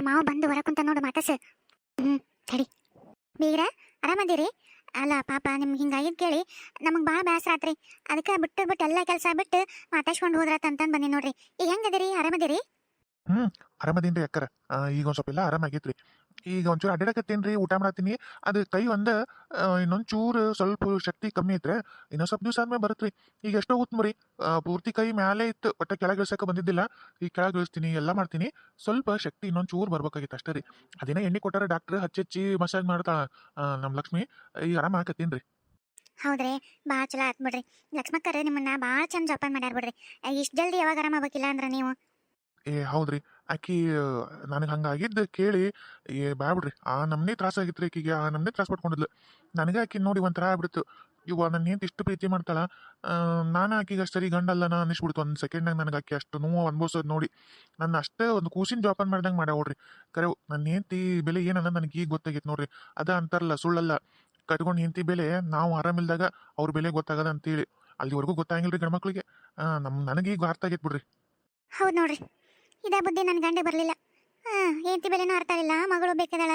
ಮಾವ ಬಂದು ಹೊರ ಕುಂತ ನೋಡು ಹ್ಮ್, ಸರಿ. ಬೀಗ್ರ ಆರಾಮದಿರಿ ಅಲ್ಲ, ಪಾಪ ನಿಮ್ಗೆ ಹಿಂಗಾಗಿದ್ ಕೇಳಿ ನಮಗೆ ಭಾಳ ಬೇಸರ ಆತ್ರಿ. ಅದಕ್ಕೆ ಬಿಟ್ಟು ಬಿಟ್ಟು ಎಲ್ಲ ಕೆಲಸ ಬಿಟ್ಟು ಮಾತಾಡ್ಸ್ಕೊಂಡು ಹೋದ್ರತ ಅಂತಂದು ಬಂದಿ ನೋಡ್ರಿ. ಈಗ ಹೆಂಗದಿರಿ ಆರಾಮದಿರಿ ಆರಾಮದೀನ್ರಿ ಅಕ್ಕರ. ಈಗ ಒಂದ್ ಸ್ವಲ್ಪ ಎಲ್ಲ ಆರಾಮಾಗೈತ್ರಿ. ಈಗ ಒಂಚೂರು ಅಡ್ಡಾಡಕತ್ತೇನ್ರಿ ಊಟ ಮಾಡತ್ತೀನಿ. ಅದು ಕೈ ಒಂದು ಇನ್ನೊಂದು ಚೂರು ಸ್ವಲ್ಪ ಶಕ್ತಿ ಕಮ್ಮಿ ಇದ್ರೆ ಇನ್ನೊಂದ್ ಸ್ವಲ್ಪ ದಿವಸ ಆದ್ಮೇಲೆ ಬರುತ್ತೆ ಈಗ ಎಷ್ಟೋ ಹೊತ್ತು ಮರಿ ಪೂರ್ತಿ ಕೈ ಮ್ಯಾಲೆ ಇತ್ತು, ಒಟ್ಟೆ ಕೆಳಗೆ ಇಳ್ಸಕ್ಕೆ ಬಂದಿದ್ದಿಲ್ಲ. ಈಗ ಕೆಳಗೆ ಇಳಿಸ್ತೀನಿ, ಎಲ್ಲ ಮಾಡ್ತೀನಿ. ಸ್ವಲ್ಪ ಶಕ್ತಿ ಇನ್ನೊಂದು ಚೂರು ಬರ್ಬೇಕಾಗಿತ್ತು ಅಷ್ಟೇ ರೀ. ಅದೇನೇ ಎಣ್ಣೆ ಕೊಟ್ಟಾರ ಡಾಕ್ಟ್ರ್ ಹಚ್ಚಿ ಮಸಾಜ್ ಮಾಡ್ತಾ ನಮ್ಮ ಲಕ್ಷ್ಮಿ, ಈಗ ಆರಾಮ ಹಾಕತ್ತೀನಿ ಹೌದ್ರಿ ಭಾಳ ಚಲೋ ಆತ್ ಬಿಡ್ರಿ. ನಿಮ್ಮನ್ನ ಭಾಳ ಚಂದ ಜೋಪಾನ ಮಾಡ್ಯಾರ ಬಿಡ್ರಿ. ಇಷ್ಟು ಜಲ್ದಿ ಯಾವಾಗ ಆರಾಮ ಆಗ್ಬೇಕಿಲ್ಲ ಅಂದ್ರೆ ನೀವು. ಏ, ಹೌದ್ರಿ. ಆಕಿ, ನನಗೆ ಹಂಗಾಗಿದ್ದು ಕೇಳಿ, ಏ ಬಿಡ್ರಿ. ಆ ನಮ್ನೆ ತ್ರಾಸ ರೀ ಆಕಿಗೆ. ಆ ನಮ್ನೆ ತ್ರಾಸ ಪಡ್ಕೊಂಡಿದ್ಲು ನನಗೆ ಆಕಿ ನೋಡಿ ಒಂಥರ ಆಗ್ಬಿಡ್ತು. ಇವ ನನ್ನ ಹೆಂಡತಿ ಇಷ್ಟು ಪ್ರೀತಿ ಮಾಡ್ತಾಳ. ನಾನು ಆಕಿಗೆ ಸರಿ ಗಂಡಲ್ಲ ನಾ ಅನ್ನಿಸ್ಬಿಡ್ತು ಒಂದು ಸೆಕೆಂಡ್ನಾಗ ನನಗೆ ಆಕಿ ಅಷ್ಟು ನೋವು ಅನ್ಭವಿಸೋದು ನೋಡಿ. ನನ್ನ ಅಷ್ಟೇ ಒಂದು ಕೂಸಿನ ಜೋಪಾನ ಮಾಡ್ದಂಗೆ ಮಾಡ್ಯಾವ ನೋಡ್ರಿ ಕರೆ ನನ್ನ ಹೆಂಡತಿ ಬೆಲೆ ಏನನ್ನ ನನಗೆ ಈಗ ಗೊತ್ತಾಗೈತೆ ನೋಡ್ರಿ. ಅದ ಅಂತಾರಲ್ಲ, ಸುಳ್ಳಲ್ಲ. ಕಟ್ಕೊಂಡು ಹೆಂಡತಿ ಬೆಲೆ ನಾವು ಆರಾಮಿಲ್ದಾಗ ಅವ್ರ ಬೆಲೆ ಗೊತ್ತಾಗದ ಅಂತೇಳಿ. ಅಲ್ಲಿವರೆಗೂ ಗೊತ್ತಾಗಿಲ್ರಿ ಗಂಡ್ಮಕ್ಳಿಗೆ. ನಮ್ಮ ನನಗೆ ಈಗ ಅರ್ಥ ಆಗೈತೆ ಬಿಡ್ರಿ. ಹೌದು ನೋಡ್ರಿ. ಇದೇ ಬುದ್ಧಿ ನನ್ನ ಗಂಡೆ ಬರಲಿಲ್ಲ. ಹಾಂ ಹೆಂಡತಿ ಬೆಲೆನೂ ಅರ್ಥ ಇಲ್ಲ ಮಗಳು ಬೇಕದಾಳ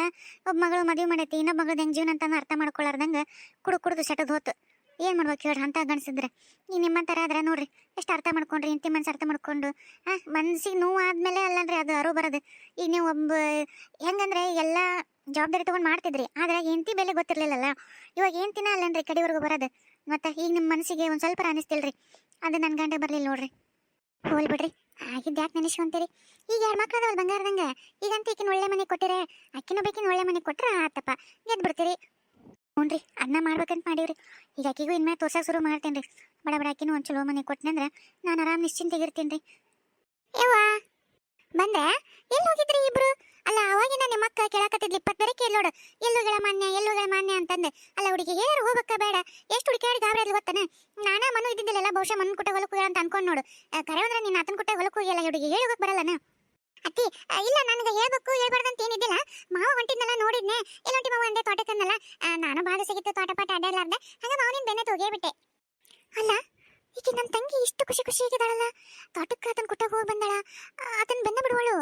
ಒಬ್ಬ ಮಗಳು ಮದುವೆ ಮಾಡೈತಿ. ಇನ್ನೊಬ್ಬ ಮಗಳು ಹೆಂಗೆ ಜೀವನ ಅಂತ ಅರ್ಥ ಮಾಡ್ಕೊಳ್ಳಾರ್ದಂಗೆ ಕುಡು ಕುಡಿದು ಸೆಟದ್ ಹೋತು. ಏನು ಮಾಡ್ಬೇಕು ಹೇಳ್ರಿ ಅಂತ ಗಣಿಸಿದ್ರೆ ಈ ನಿಮ್ಮ ಥರ ಆದ್ರೆ ನೋಡ್ರಿ, ಎಷ್ಟು ಅರ್ಥ ಮಾಡ್ಕೊಂಡ್ರಿ, ಹೆಂಡತಿ ಮನ್ಸು ಅರ್ಥ ಮಾಡ್ಕೊಂಡು. ಹಾಂ ಮನ್ಸಿಗೆ ನೋವು ಆದಮೇಲೆ ಅಲ್ಲನ್ರಿ ಅದು ಅರು ಬರೋದು. ಈಗ ನೀವು ಒಬ್ಬ, ಹೆಂಗಂದ್ರೆ ಎಲ್ಲ ಜವಾಬ್ದಾರಿ ತೊಗೊಂಡು ಮಾಡ್ತಿದ್ರಿ. ಆದ್ರೆ ಹೆಂಡತಿ ಬೆಲೆ ಗೊತ್ತಿರಲಿಲ್ಲಲ್ಲ. ಇವಾಗ ಹೆಂಡ್ತಿನ ಅಲ್ಲನ್ರಿ ಕಡಿವರೆಗೂ ಬರೋದು. ಮತ್ತೆ ಈಗ ನಿಮ್ಮ ಮನಸ್ಸಿಗೆ ಒಂದು ಸ್ವಲ್ಪ ಅನಿಸ್ತಿಲ್ರಿ ಅದು ನನ್ನ ಗಂಡ ಬರಲಿಲ್ಲ ನೋಡ್ರಿ. ಹೋಲ್ ಬಿಡ್ರಿ. ಆಗಿದ್ದು ಯಾಕೆ ನೆನೆಸ್ಕೊಂತೀರಿ? ಈಗ ಎರಡು ಮಕ್ಕಳು ಅವ್ರು ಬಂಗಾರದಂಗ? ಈಗಂತ ಈಕಿನ ಒಳ್ಳೆ ಮನೆ ಕೊಟ್ಟಿರೆ ಅಕ್ಕಿನೂ ಬೇಕಿನ ಒಳ್ಳೆ ಮನೆ ಕೊಟ್ಟರೆ ಆತಪ್ಪ. ಗೆದ್ದು ಬಿಡ್ತೀರಿ. ಹ್ಞೂ ಅನ್ನ ಮಾಡ್ಬೇಕಂತ ಮಾಡೀವ್ರಿ. ಈಗ ಅಕ್ಕಿಗೂ ಇನ್ಮೇಲೆ ತೋರ್ಸಕ್ಕೆ ಶುರು ಮಾಡ್ತೇನೆ ರೀ ಬಡ ಬಡ ಅಕ್ಕಿನೂ ಒಂದು ಚಲೋ ಮನೆ ಕೊಟ್ಟನಂದ್ರೆ ನಾನು ಆರಾಮ್ ನಿಶ್ಚಿಂತೆಗಿರ್ತೀನಿ ರೀ ಯವ್ವ, ಬಂದ್ರೆ ಎಲ್ಲಿ ಹೋಗಿದ್ರಿ ಇಬ್ರು? ಅಲ್ಲ ಅವಾಗಿನ ನಿಮ್ಮ ಅಕ್ಕ ಕೇಳಕತ್ತಿದ್ಲಿ ಇಪ್ಪತ್ತು ನೋಡು ಎಲ್ಲುಗಳ ಮಾನ್ಯ ಎಲ್ಲುಗಳ ಮಾನ್ಯ ಅಂತಂದೆ. ಅಲ್ಲ ಹುಡುಗಿ ಹೇಳರು ಹೋಗಕ್ಕ ಬೇಡ. ಎಷ್ಟು ಹುಡುಕಾಡಿ ಗಾಬರಿ ಅಲ್ಲಿ ಗೊತ್ತಾನೆ? ನಾನಾ ಮನು ಇದ್ದಿದ್ದಿಲ್ಲ ಬಹುಶಃ ಮನ್ ಕುಟ್ಟ ಹೊಲಕ್ಕೆ ಹೋಗ್ಯಾರ ಅಂತ ಅನ್ಕೊಂಡ್ ನೋಡು. ಕರೆ ಅಂದ್ರೆ ನೀನು ಆತನ ಕುಟ್ಟ ಹೊಲಕ್ಕೆ ಹೋಗಿಲ್ಲ ಹುಡುಗಿ ಹೇಳಿ ಹೋಗಕ್ ಬರಲ್ಲನ? ಅತ್ತಿ ಇಲ್ಲ ನನಗೆ ಹೇಳ್ಬೇಕು ಅಂತ ಏನಿದ್ದಿಲ್ಲ. ಮಾವ ಹೊಂಟಿದ್ನಲ್ಲ ನೋಡಿದ್ನೆ. ಎಲ್ಲೊಂಟಿ ಮಾವ ಅಂದೆ ತೋಟಕ್ಕನ್ನಲ್ಲ ಆ, ನಾನು ಭಾಗ ಸಿಗಿತ್ತು ತೋಟ ಪಾಟ ಅಡ್ಡಲಾರ್ದೆ ಹಂಗ ಮಾವನಿನ ಬೆನ್ನೆ ಹೋಗೇ ಅಲ್ಲ ಈಗ ನನ್ನ ತಂಗಿ ಇಷ್ಟು ಖುಷಿ ಖುಷಿ ಆಗಿದ್ದಾಳಲ್ಲ. ತೋಟಕ್ಕೆ ಆತನ ಕುಟ್ಟಾಗ ಹೋಗಿ ಬಂದಾಳ. ಆತನ ಬೆನ್ನ ಬಿಡುವಳು.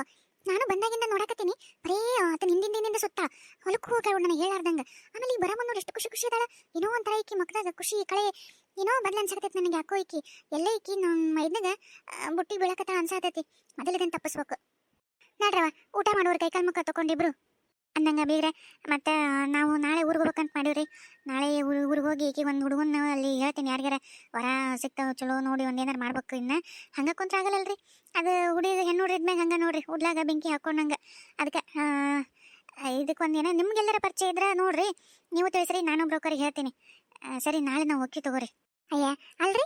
ನಾನು ಬಂದಾಗಿಂದ ನೋಡಕತ್ತೀನಿ. ಬರೇ ಆತ ಹಿಂದಿಂದ ಸುತ್ತ. ಹೊಲಕ್ಕೆ ಹೋಗ್ಯಾಳ ನನಗೆ ಹೇಳಾರ್ದಂಗ ಆಮೇಲೆ ಈ ಬರಮ್ಮ ನೋಡಿ ಎಷ್ಟು ಖುಷಿ ಖುಷಿ ಅದಾಳ. ಏನೋ ಒಂಥರ ಈಕಿ ಮಕ್ಕಳಾಗ ಖುಷಿ, ಕಳೆ ಏನೋ ಬದ್ಲ ಅನ್ಸಕತ್ತೈತಿ ನನಗೆ ಯಾಕೋ ಈಕಿ. ಎಲ್ಲ ಇಕ್ಕಿ ನಮ್ಮ ಮೈದಾಗ ಬುಟ್ಟಿ ಬೀಳಕತ್ತ ಅನ್ಸಾತೈತಿ ಮೊದಲದನ್ನು ತಪ್ಪಿಸ್ಬೇಕು? ನಾಡ್ರವ ಊಟ ಮಾಡೋರು ಕೈಕಾಲ್ ಮುಖ ತಗೊಂಡಿಬ್ರು. ಅಂದಂಗ ಬೀಗ್ರೆ, ಮತ್ತೆ ನಾವು ನಾಳೆ ಊರಿಗೆ ಹೋಗ್ಬೇಕಂತ ಮಾಡೀವ್ರಿ. ನಾಳೆ ಊರಿಗೆ ಹೋಗಿ ಈಕಿ ಒಂದು ಹುಡುಗನ ಅಲ್ಲಿ ಹೇಳ್ತೀನಿ ಯಾರಿಗಾರ ವರ ಸಿಗ್ತಾವೆ ಚಲೋ ನೋಡಿ ಒಂದು ಏನಾರು ಮಾಡ್ಬೇಕು ಇನ್ನ. ಹಂಗೆ ಕುಂತ್ರ ಆಗಲ್ಲಲ್ರಿ. ಅದು ಹುಡುಗ ಹೆಣ್ಣು ಹುಡುಗಿದ್ಮ್ಯಾಗ ಹಂಗೆ ನೋಡ್ರಿ, ಹುಡ್ಲಾಗ ಬೆಂಕಿ ಹಾಕೊಂಡಂಗೆ. ಅದಕ್ಕೆ ಇದಕ್ಕೆ ಒಂದು ಏನೋ ನಿಮ್ಗೆಲ್ಲರ ಪರಿಚಯ ಇದ್ರೆ ನೋಡ್ರಿ. ನೀವು ತಿಳಿಸ್ರಿ, ನಾನು ಬ್ರೋಕರಿಗೆ ಹೇಳ್ತೀನಿ. ಸರಿ, ನಾಳೆ ನಾವು ಒಕ್ಕಿ ತಗೋರಿ. ಅಯ್ಯ, ಅಲ್ರಿ?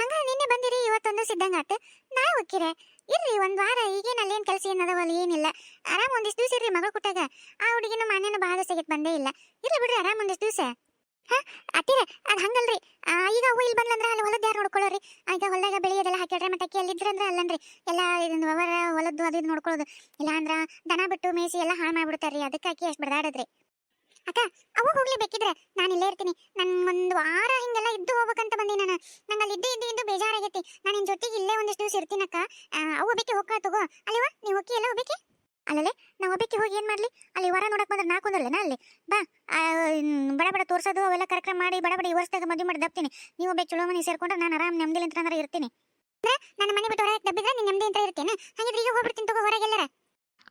ಹಂಗ ನಿನ್ನೆ ಬಂದಿರಿ, ಇವತ್ತೊಂದು ಸಿದ್ದಂಗೆ ಆತು. ನಾಳೆ ಒಕ್ಕಿರೆ. ಇರ್ರಿ, ಒಂದು ವಾರ ಈಗೇನು ಅಲ್ಲೇನು ಕೆಲಸ ಏನದವಲ್ಲ ಏನಿಲ್ಲ. ಆರಾಮ್ ಒಂದಿಷ್ಟು ದಿವಸ ಇರ್ರಿ ಕೊಟ್ಟಾಗ ಆ ಹುಡುಗಿನ ಮನೇನ ಭಾಳ ಸಿಗತ್ ಬಂದೇ ಇಲ್ಲ. ಇರ್ಲಿ ಬಿಡ್ರಿ ಆರಾಮ್ ಒಂದಿಷ್ಟು ದಿವಸ. ಹಾ, ಅತ್ತಿರ, ಅದು ಹಂಗಲ್ರಿ. ಈಗ ಅವು ಇಲ್ಲಿ ಬಂದ್ಲಂದ್ರೆ ಅಲ್ಲಿ ಹೊಲದ ಯಾರು ನೋಡ್ಕೊಳ್ಳೋರಿ ಈಗ ಹೊಲದಾಗ ಬೆಳೆಯೋದೆಲ್ಲ ಹಾಕಿಡ್ರೆ ಮತ್ತೆ ಅಕ್ಕಿ ಅಲ್ಲಿ ಇದ್ರಂದ್ರ ಅಲ್ಲನ್ರಿ ಎಲ್ಲ ಇದನ್ನ ವ್ಯವಹಾರ, ಹೊಲದ್ದು ಅದು ಇದು ನೋಡ್ಕೊಳ್ಳೋದು ಇಲ್ಲ ಅಂದ್ರೆ ದನ ಬಿಟ್ಟು ಮೇಸಿ ಎಲ್ಲ ಹಾಳು ಮಾಡ್ಬಿಡ್ತಾರ್ರಿ. ಅದಕ್ಕೆ ಅಕ್ಕಿ ಅಷ್ಟು ಬಡದಾಡದ್ರಿ. ಅಕ್ಕ ಅವು ಹೋಗ್ಲಿ ಬೇಕಿದ್ರೆ ನಾನು ಇಲ್ಲೇ ಇರ್ತೀನಿ. ನನ್ ಒಂದು ವಾರ ಹಿಂಗೆಲ್ಲ ಇದ್ದು ಹೋಗ್ಬೇಕಂತ ಬಂದಿ ನಾನು. ನಂಗೆ ಅಲ್ಲಿ ಇದ್ದು ಇದ್ದು ಇದ್ದು ಬೇಜಾರಾಗೈತಿ. ನಾನು ನಿನ್ ಜೊತೆಗೆ ಇಲ್ಲೇ ಒಂದಿಷ್ಟು ದಿವಸ ಇರ್ತೀನಕ್ಕ ಅವು ಬೇಕಿ ಹೋಗ್ಕಾ, ತಗೋ. ಅಲ್ಲಿವ? ನೀವು ಹೋಗಿ, ಎಲ್ಲ ಹೋಗ್ಬೇಕಿ ಅಲ್ಲಲ್ಲೇ, ನಾವು ಒಬ್ಬಕ್ಕೆ ಹೋಗಿ ಏನು ಮಾಡಲಿ? ಅಲ್ಲಿ ವಾರ ನೋಡಕ್ಕೆ ಬಂದ್ರೆ ನಾ ಅಲ್ಲಿ? ಬಾ ಬಡ ಬಡ ತೋರಿಸೋದು, ಅವೆಲ್ಲ ಕಾರ್ಯಕ್ರಮ ಮಾಡಿ, ಬಡ ಬಡ ಈ ವರ್ಷದಾಗ ಮದುವೆ ಮಾಡಿ ದಪ್ತೀನಿ. ನೀವು ಒಬ್ಬ ಚಲೋ ಮನೆ ಸೇರ್ಕೊಂಡ್ರೆ ನಾನು ಆರಾಮ್ ನೆಮ್ಮದಿ ಅಂದ್ರೆ ಇರ್ತೀನಿ. ಅಂದ್ರೆ ನನ್ನ ಮನೆ ಬಿಟ್ಟು ಹೊರಗೆ ದಬ್ಬಿದ್ರೆ ನೀನು ನೆಮ್ಮದಿ ಅಂತ ಇರ್ತೀನಿ ಹಾಗಿದ್ರೆ ಈಗ ಹೋಗ್ಬಿಡ್ತೀನಿ ತಗೋ ಹೊರಗೆಲ್ಲರ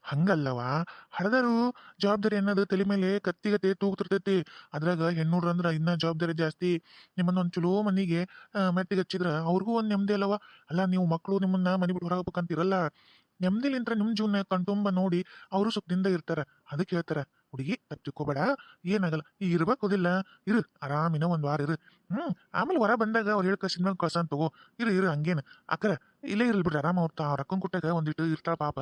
ಹಂಗಲ್ಲವಾ? ಹಡದರು ಜವಾಬ್ದಾರಿ ಅನ್ನೋದು ತಲೆ ಮೇಲೆ ಕತ್ತಿಗತೆ ತೂಗ್ತಿರ್ತೈತಿ ಅದ್ರಾಗ ಹೆಣ್ಣೂರು ಅಂದ್ರ ಇನ್ನ ಜವಾಬ್ದಾರಿ ಜಾಸ್ತಿ. ನಿಮ್ಮನ್ನ ಒಂದ್ ಚಲೋ ಮನಿಗೆ ಮೆಟ್ಟಿಗೆ ಹಚ್ಚಿದ್ರ ಅವ್ರಿಗೂ ಒಂದ್ ನೆಮ್ಮದಿ ಅಲ್ಲವ? ಅಲ್ಲ, ನೀವು ಮಕ್ಕಳು ನಿಮ್ಮನ್ನ ಮನೆ ಬಿಟ್ಟು ಹೊರಗಬೇಕಂತಿರಲ್ಲ ನೆಮ್ಮದಿಲಿಂತ್ರ ನಿಮ್ ಜೀವನ ಕಣ್ತುಂಬ ನೋಡಿ ಅವರು ಸುಖದಿಂದ ಇರ್ತಾರೆ. ಅದಕ್ಕೆ ಹೇಳ್ತಾರೆ ಹುಡುಗಿ ತಪ್ಪಿಕೋಬೇಡ ಏನಾಗಲ್ಲ ಈ ಇರ್ಬೇಕೋದಿಲ್ಲ ಇರು ಆರಾಮಿನ ಒಂದು ವಾರ ಇರು. ಹ್ಮ್ ಆಮೇಲೆ ಹೊರ ಬಂದಾಗ ಅವ್ರು ಹೇಳ್ಕ ಕಳ್ಸಿದ ಮೇಲೆ ತಗೋ. ಇರು ಇರು ಹಂಗೇನ. ಅಕ್ಕರ ಇಲ್ಲೇ ಇರಲಿ ಬಿಡ್ರಿ ಆರಾಮ ಅವ್ರ ಅವ್ರ ಅಕ್ಕನ್ ಕುಟ್ಟಾಗ ಒಂದಿಟ್ಟು ಇರ್ತಾಳ ಪಾಪ.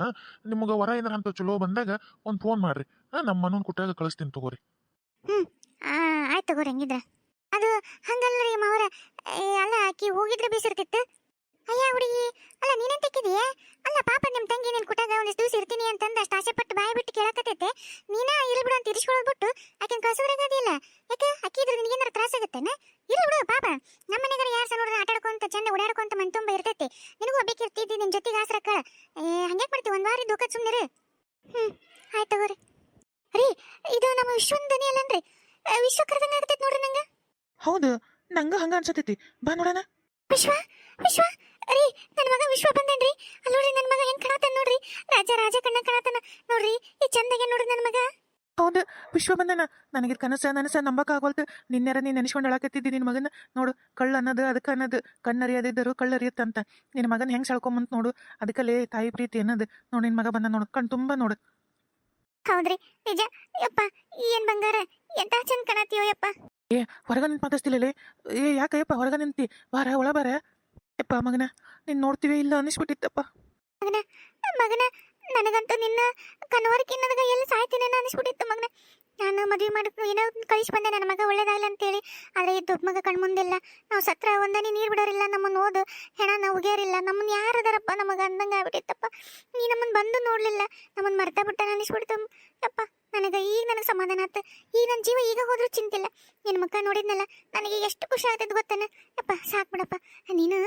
ನಿಮ್ಗೆ ಹೊರ ಏನಾರ ಅಂತ ಚಲೋ ಬಂದಾಗ ಒಂದು ಫೋನ್ ಮಾಡ್ರಿ. ನಮ್ಮ ಮನನ್ ಕುಟ್ಟಾಗ ಕಳಿಸ್ತೀನಿ ತಗೋರಿ. ಹ್ಮ್ ಆಯ್ತು ತಗೋರಿ ಹಂಗಿದ್ರೆ. ಅದು ಹಂಗಲ್ರಿ ಮಾವರ. ಏ, ಅಲ್ಲ ಆಕಿ ಹೋಗಿದ್ರೆ ಬೇಸಿರ್ತಿತ್ತು. ಅಯ್ಯ ಹುಡುಗಿ ಅಲ್ಲ ನೀನೇನ್ ತೆಕ್ಕಿದೀಯ ಅಲ್ಲ ಪಾಪ ನಿಮ್ ತಂಗಿ ನೀನ್ ಕುಟಾಗ ಒಂದಿಷ್ಟು ದಿವಸ ಇರ್ತೀನಿ ಅಂತಂದ ಅಷ್ಟು ಆಸೆ ಪಟ್ಟು ಬಾಯಿ ಬಿಟ್ಟು ಕೇಳಕತ್ತೈತೆ ನೀನ ಇರ್ಲಿ ಬಿಡು ಅಂತ ಇರಿಸ್ಕೊಳ್ಳೋದು ಬಿಟ್ಟು ಆಕಿನ ಕಳ್ಸೋದ್ರಾಗದಿಲ್ಲ ಯಾಕೆ ಅಕ್ಕಿ ಇದ್ರೆ ನಿನಗೇನಾರ ತ್ರಾಸ ಆಗತ್ತೇನ ಇರ್ಲಿ ಬಿಡು ಪಾಪ ನಮ್ಮ ಮನೆಗಾರ ಯಾರು ಸಣ್ಣ ಆಟ ಆಡ್ಕೊಂತ ಚಂದ ಓಡಾಡ್ಕೊಂತ ಮನ್ ತುಂಬ ಇರ್ತೈತಿ ನಿನಗೂ ಒಬ್ಬಕ್ಕೆ ಇರ್ತಿದ್ದಿ ನಿನ್ ಜೊತೆಗೆ ಆಸರಕ್ಕ ಏ ಹಂಗ್ಯಾಕ್ ಮಾಡ್ತೀವಿ ಒಂದ್ ವಾರ ದುಃಖ ಸುಮ್ನಿರು ಹ್ಮ್ ಆಯ್ತು ತಗೋರಿ ರೀ ಇದು ನಮ್ಮ ವಿಶ್ವನ್ ದನಿ ಅಲ್ಲನ್ರಿ ಆ, ವಿಶ್ವ ಕರೆದಂಗ ಆಗ್ತೈತಿ ನೋಡ್ರಿ ನಂಗ ಹೌದು ನಂಗ ಹಂಗ ಅನ್ಸತೈತಿ. ಬಾ ನೋಡೋಣ. ವಿಶ್ವ ವಿಶ್ವ. ರೀ ನನ್ನ ಮಗ ವಿಶ್ವ ಬಂದೇನ್ರಿ. ಅಲ್ಲಿ ನೋಡ್ರಿ ನನ್ನ ಮಗ ಹೆಂಗ್ ಕಾಣತಾನ ನೋಡ್ರಿ. ರಾಜ ರಾಜ ಕಣ್ಣ ಕಾಣತಾನ ನೋಡ್ರಿ ಈ ಚಂದಗೆ ನೋಡ್ರಿ ನನ್ನ ಮಗ. ಹೌದು ವಿಶ್ವ ಬಂದನ. ನನಗೆ ಕನಸ ನನಸ ನಂಬಕ್ ಆಗೋಲ್ತು ನಿನ್ನೆರ ನೀನ್ ನೆನೆಸ್ಕೊಂಡು ಅಳಕತ್ತಿದ್ದಿ ನಿನ್ ಮಗನ. ನೋಡು ಕಳ್ಳ ಅನ್ನೋದು ಅದಕ್ಕೆ ಅನ್ನೋದು. ಕಣ್ಣರಿಯದಿದ್ದರು ಕಳ್ಳರಿಯತ್ತಂತ ನಿನ್ನ ಮಗನ ಹೆಂಗ್ ಸಳ್ಕೊಂಬಂತ ನೋಡು. ಅದಕ್ಕಲ್ಲೇ ತಾಯಿ ಪ್ರೀತಿ ಅನ್ನೋದು. ನೋಡು ನಿನ್ ಮಗ ಬಂದ ನೋಡು. ಕಣ್ ತುಂಬಾ ನೋಡು. ಹೌದ್ರಿ. ನಿಜ. ಯಪ್ಪ ಏನ್ ಬಂಗಾರ? ಎಂತ ಚಂದ ಕಾಣತಿಯೋ ಯಪ್ಪ. ಹೊರಗ ನಿಂತು ಮಾತಾಡ್ತಿಲ್ಲಲೇ ಏ, ಯಾಕಯ್ಯಪ್ಪ ಹೊರಗ ನಿಂತಿ? ಬಾರ, ಒಳ ಬಾರ. ಯಪ್ಪ ಮಗನ, ನೀನ್ ನೋಡ್ತೀವಿ ಇಲ್ಲ ಅನಿಸ್ಬಿಟ್ಟಿತ್ತಪ್ಪ. ಮಗನ ನನಗಂತೂ ನಿನ್ನ ಕನವರಿಕೆ ನನಗ ಎಲ್ಲಿ ಸಾಯ್ತೀನಿ ಅನಿಸ್ಬಿಟ್ಟಿತ್ತು ಮಗನ. ನಾನು ಮದುವೆ ಮಾಡಕ್ಕೆ ಏನೋ ಕಳಿಸಿ ಬಂದೆ, ನನ್ನ ಮಗ ಒಳ್ಳೇದಾಗಲ್ಲ ಅಂತೇಳಿ. ಆದರೆ ಈ ದೊಡ್ಡ ಮಗ ಕಣ್ಮುಂದಿಲ್ಲ. ನಾವು ಸತ್ರ ಒಂದನಿ ನೀರು ಬಿಡೋರಿಲ್ಲ, ನಮ್ಮನ್ನು ಓದು, ಹೆಣ ನಾವು ನಮ್ಮನ್ನು ಯಾರು ಯಾರದಾರಪ್ಪ ನಮಗೆ ಅಂದಂಗ ಆಗ್ಬಿಟ್ಟಿತ್ತಪ್ಪ. ನೀ ನಮ್ಮನ್ನು ಬಂದು ನೋಡಲಿಲ್ಲ. ನಮ್ಮನ್ನು ಮರ್ತಾ ಬಿಟ್ಟ ಅನಿಸ್ಬಿಡ್ತು ಯಪ್ಪ, ನನಗೆ ಈಗ ನನಗೆ ಸಮಾಧಾನ ಆಯ್ತು ಈಗ ನನ್ನ ಜೀವ ಈಗ ಹೋದ್ರೂ ಚಿಂತಿಲ್ಲ. ನಿನ್ನ ಮಕ್ಕ ನೋಡಿದ್ನಲ್ಲ, ನನಗೆ ಎಷ್ಟು ಖುಷಿ ಆಗ್ತದೆ ಗೊತ್ತೇನ? ಯಪ್ಪ, ಸಾಕು ಬಿಡಪ್ಪ. ನೀನು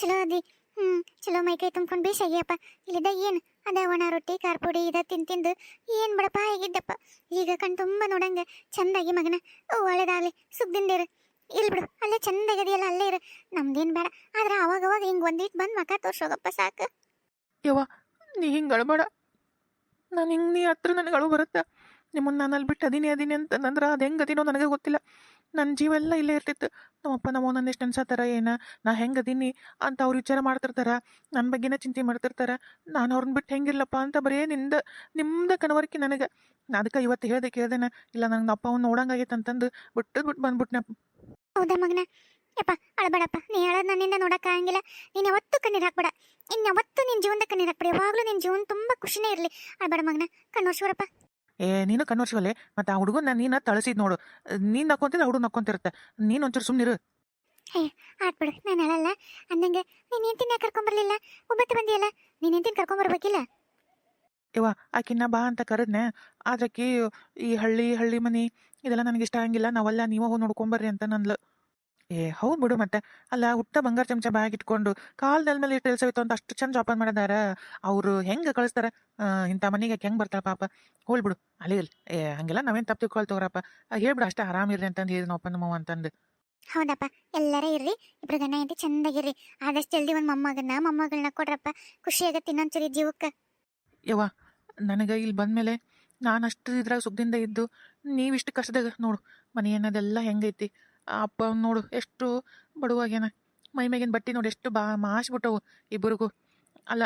ಚಲೋ ಅದಿ ಹ್ಞೂ ಚಲೋ ಮೈ ಕೈ ತುಂಬ್ಕೊಂಡು ಬೇಸಾಗಿಯಪ್ಪ ಇಲ್ಲಿದ್ದ ಏನು? ಅದ ಒಣ ರೊಟ್ಟಿ ಖಾರ ಪುಡಿ ಇದ ತಿಂದು ತಿಂದು ಏನು ಬಿಡಪ್ಪ ಹೇಗಿದ್ದಪ್ಪ ಈಗ ಕಣ್ ತುಂಬ ನೋಡಂಗ, ಚಂದಾಗಿ ಮಗನ. ಓ ಒಳ್ಳೇದಾಗಲಿ ಸುಗ್ದಿಂದಿರು ಇಲ್ಲಿ ಬಿಡು, ಅಲ್ಲೇ ಚಂದಾಗದಿಯಲ್ಲ, ಅಲ್ಲೇ ಇರು. ನಮ್ದೇನ್ ಬೇಡ, ಆದ್ರೆ ಅವಾಗ ಅವಾಗ ಹಿಂಗೆ ಒಂದಿಟ್ಟು ಬಂದು ಮಕ ತೋರ್ಸೋಗಪ್ಪ ಸಾಕು. ಯವ್ವ, ನೀ ಹಿಂಗೆ ಅಳಬೇಡ. ನಾನು ಹಿಂಗೆ ನೀ ಹತ್ರ ನನಗೆ ಅಳು ಬರುತ್ತೆ. ನಿಮ್ಮನ್ನ ನಾನು ಅಲ್ಲಿ ಬಿಟ್ಟು ಅದೀನಿ ಅದೀನಿ ಅಂತಂದ್ರೆ ಅದು ಹೆಂಗೆ ಅದೀನೋ ನನಗೆ ಗೊತ್ತಿಲ್ಲ. ನನ್ನ ಜೀವ ಎಲ್ಲ ಇಲ್ಲೇ ಇರ್ತಿತ್ತು. ನಮ್ಮಪ್ಪ ನಮ್ಮ ನನ್ನ ಎಷ್ಟು ಅನ್ಸತ್ತಾರ ಏನ? ನಾ ಹೆಂಗೆ ಅದೀನಿ ಅಂತ ಅವ್ರು ವಿಚಾರ ಮಾಡ್ತಿರ್ತಾರ ನನ್ನ ಬಗ್ಗೆನೇ ಚಿಂತೆ ಮಾಡ್ತಿರ್ತಾರ. ನಾನು ಅವ್ರನ್ನ ಬಿಟ್ಟು ಹೆಂಗಿಲ್ಲಪ್ಪ ಅಂತ ಬರೀ ನಿಂದ, ನಿಮ್ದ ಕನವರಿಕೆ ನನಗೆ. ಅದಕ್ಕೆ ಇವತ್ತು ಹೇಳ್ದೆ, ಕೇಳ್ದೇನ, ಇಲ್ಲ ನಂಗೆ ಅಪ್ಪ ಅವ್ನು ನೋಡಂಗಾಗೈತೆ ಅಂತಂದು ಬಿಟ್ಟು ಬಿಟ್ಟು ಬಂದ್ಬಿಟ್ನೆ. ಹೌದಾ ಮಗನ? ಯಪ್ಪ, ಅಳಬೇಡಪ್ಪ, ನೀ ಹೇಳೋದು ನನ್ನಿಂದ ನೋಡೋಕ್ಕಾಗಂಗಿಲ್ಲ ನೀನು ಯಾವತ್ತೂ ಕಣ್ಣೀರು ಹಾಕ್ಬೇಡ. ಇನ್ನು ಯಾವತ್ತೂ ನಿನ್ನ ಜೀವನದ ಕಣ್ಣೀರು ಹಾಕ್ಬೇಡ. ಯಾವಾಗಲೂ ನಿನ್ನ ಜೀವನ ತುಂಬ ಖುಷಿನೇ ಇರಲಿ. ಅಳಬೇಡ ಮಗನ ಕಣ್ಣೋರ್ಶ್ವರಪ್ಪ ಏ ನೀನು ಕನ್ವರ್ಸ್ವಲ್ಲೇ ಮತ್ತು ಆ ಹುಡುಗನ ನೀನು ತಳಸಿದ್ ನೋಡು. ನೀನು ನಕ್ಕೊಂತಿದ್ರೆ ಹುಡುಗ ನಕ್ಕೊಂತಿರುತ್ತೆ. ನೀನು ಒಂಚೂರು ಸುಮ್ಮನಿರು ಆಡ್ಬಿಡು ನಾನು ಹೇಳಲ್ಲ. ಅಂದಂಗೆ ನೀನು ನಿಂತಿನ ಕರ್ಕೊಂಬರ್ಲಿಲ್ಲ? ಒಬ್ಬತ್ತು ಬಂದಿಯಲ್ಲ? ನೀನು ನಿಂತಿನ ಕರ್ಕೊಂಬರ್ಬೇಕಿಲ್ಲ? ಇವ ಆಕಿನ್ನ ಬಾ ಅಂತ ಕರೆದ್ನೆ. ಆದ್ರೆ ಆಕಿ ಈ ಹಳ್ಳಿ ಹಳ್ಳಿ ಮನಿ ಇದೆಲ್ಲ ನನಗೆ ಇಷ್ಟ ಆಗಂಗಿಲ್ಲ ನಾವೆಲ್ಲ ನೀವ ಹೋಗಿ ನೋಡ್ಕೊಂಬರ್ರಿ ಅಂತ ನಂದ್ಲು. ಏ ಹೌದು ಬಿಡು ಮತ್ತೆ ಅಲ್ಲ ಹುಟ್ಟ ಬಂಗಾರ ಚಮಚ ಬ್ಯಾಗ್ ಇಟ್ಕೊಂಡು ಕಾಲ್ ನೆಲ ಮೇಲೆ ಇಟ್ಟು ಎಲ್ಸವಿತ್ತು ಅಂತ ಅಷ್ಟು ಚಂದ ಜೋಪಾನ ಮಾಡಿದಾರ. ಅವ್ರು ಹೆಂಗೆ ಕಳಿಸ್ತಾರ? ಇಂಥ ಮನೆಗೆ ಹೆಂಗೆ ಬರ್ತಾರ ಪಾಪ? ಹೋಲ್ ಬಿಡು. ಅಲ್ಲಿ ಏ ಹಂಗೆಲ್ಲ ನಾವೇನು ತಪ್ಪು ತಿಳ್ಕೊಳ್ತವ್ರಪ್ಪ ಹೇಳ್ಬಿಡು ಅಷ್ಟೇ ಆರಾಮಿರ್ರಿ ಅಂತಂದು ಹೇಳಿ ಅಪ್ಪ ನಮ್ಮವ್ವ ಅಂತಂದು. ಹೌದಪ್ಪ. ಎಲ್ಲರ ಇರ್ರಿ. ಇಬ್ರು ಗಂಡ ಹೆಂಡತಿ ಚಂದಾಗಿರ್ರಿ. ಆದಷ್ಟು ಜಲ್ದಿ ಒಂದು ಮೊಮ್ಮಗನ್ನ ಮೊಮ್ಮಗಳನ್ನ ಕೊಡ್ರಪ್ಪ. ಖುಷಿ ಆಗತ್ತೆ ಇನ್ನೊಂದ್ಸರಿ ಜೀವಕ್ಕೆ. ಯವ್ವ ನನಗೆ ಇಲ್ಲಿ ಬಂದಮೇಲೆ ನಾನು ಅಷ್ಟು ಇದ್ರಾಗ ಸುಖದಿಂದ ಇದ್ದು ನೀವಿಷ್ಟು ಕಷ್ಟದಾಗ ನೋಡು ಮನೆ ಅನ್ನೋದೆಲ್ಲ ಹೆಂಗೈತಿ. ಅಪ್ಪ ನೋಡು, ಎಷ್ಟು ಬಡವಾಗ್ಯಾನ. ಮೈ ಮ್ಯಾಗಿನ ಬಟ್ಟೆ ನೋಡಿ ಎಷ್ಟು ಬಾ ಮಾಸ್ಬಿಟ್ಟವು ಇಬ್ಬರಿಗೂ. ಅಲ್ಲ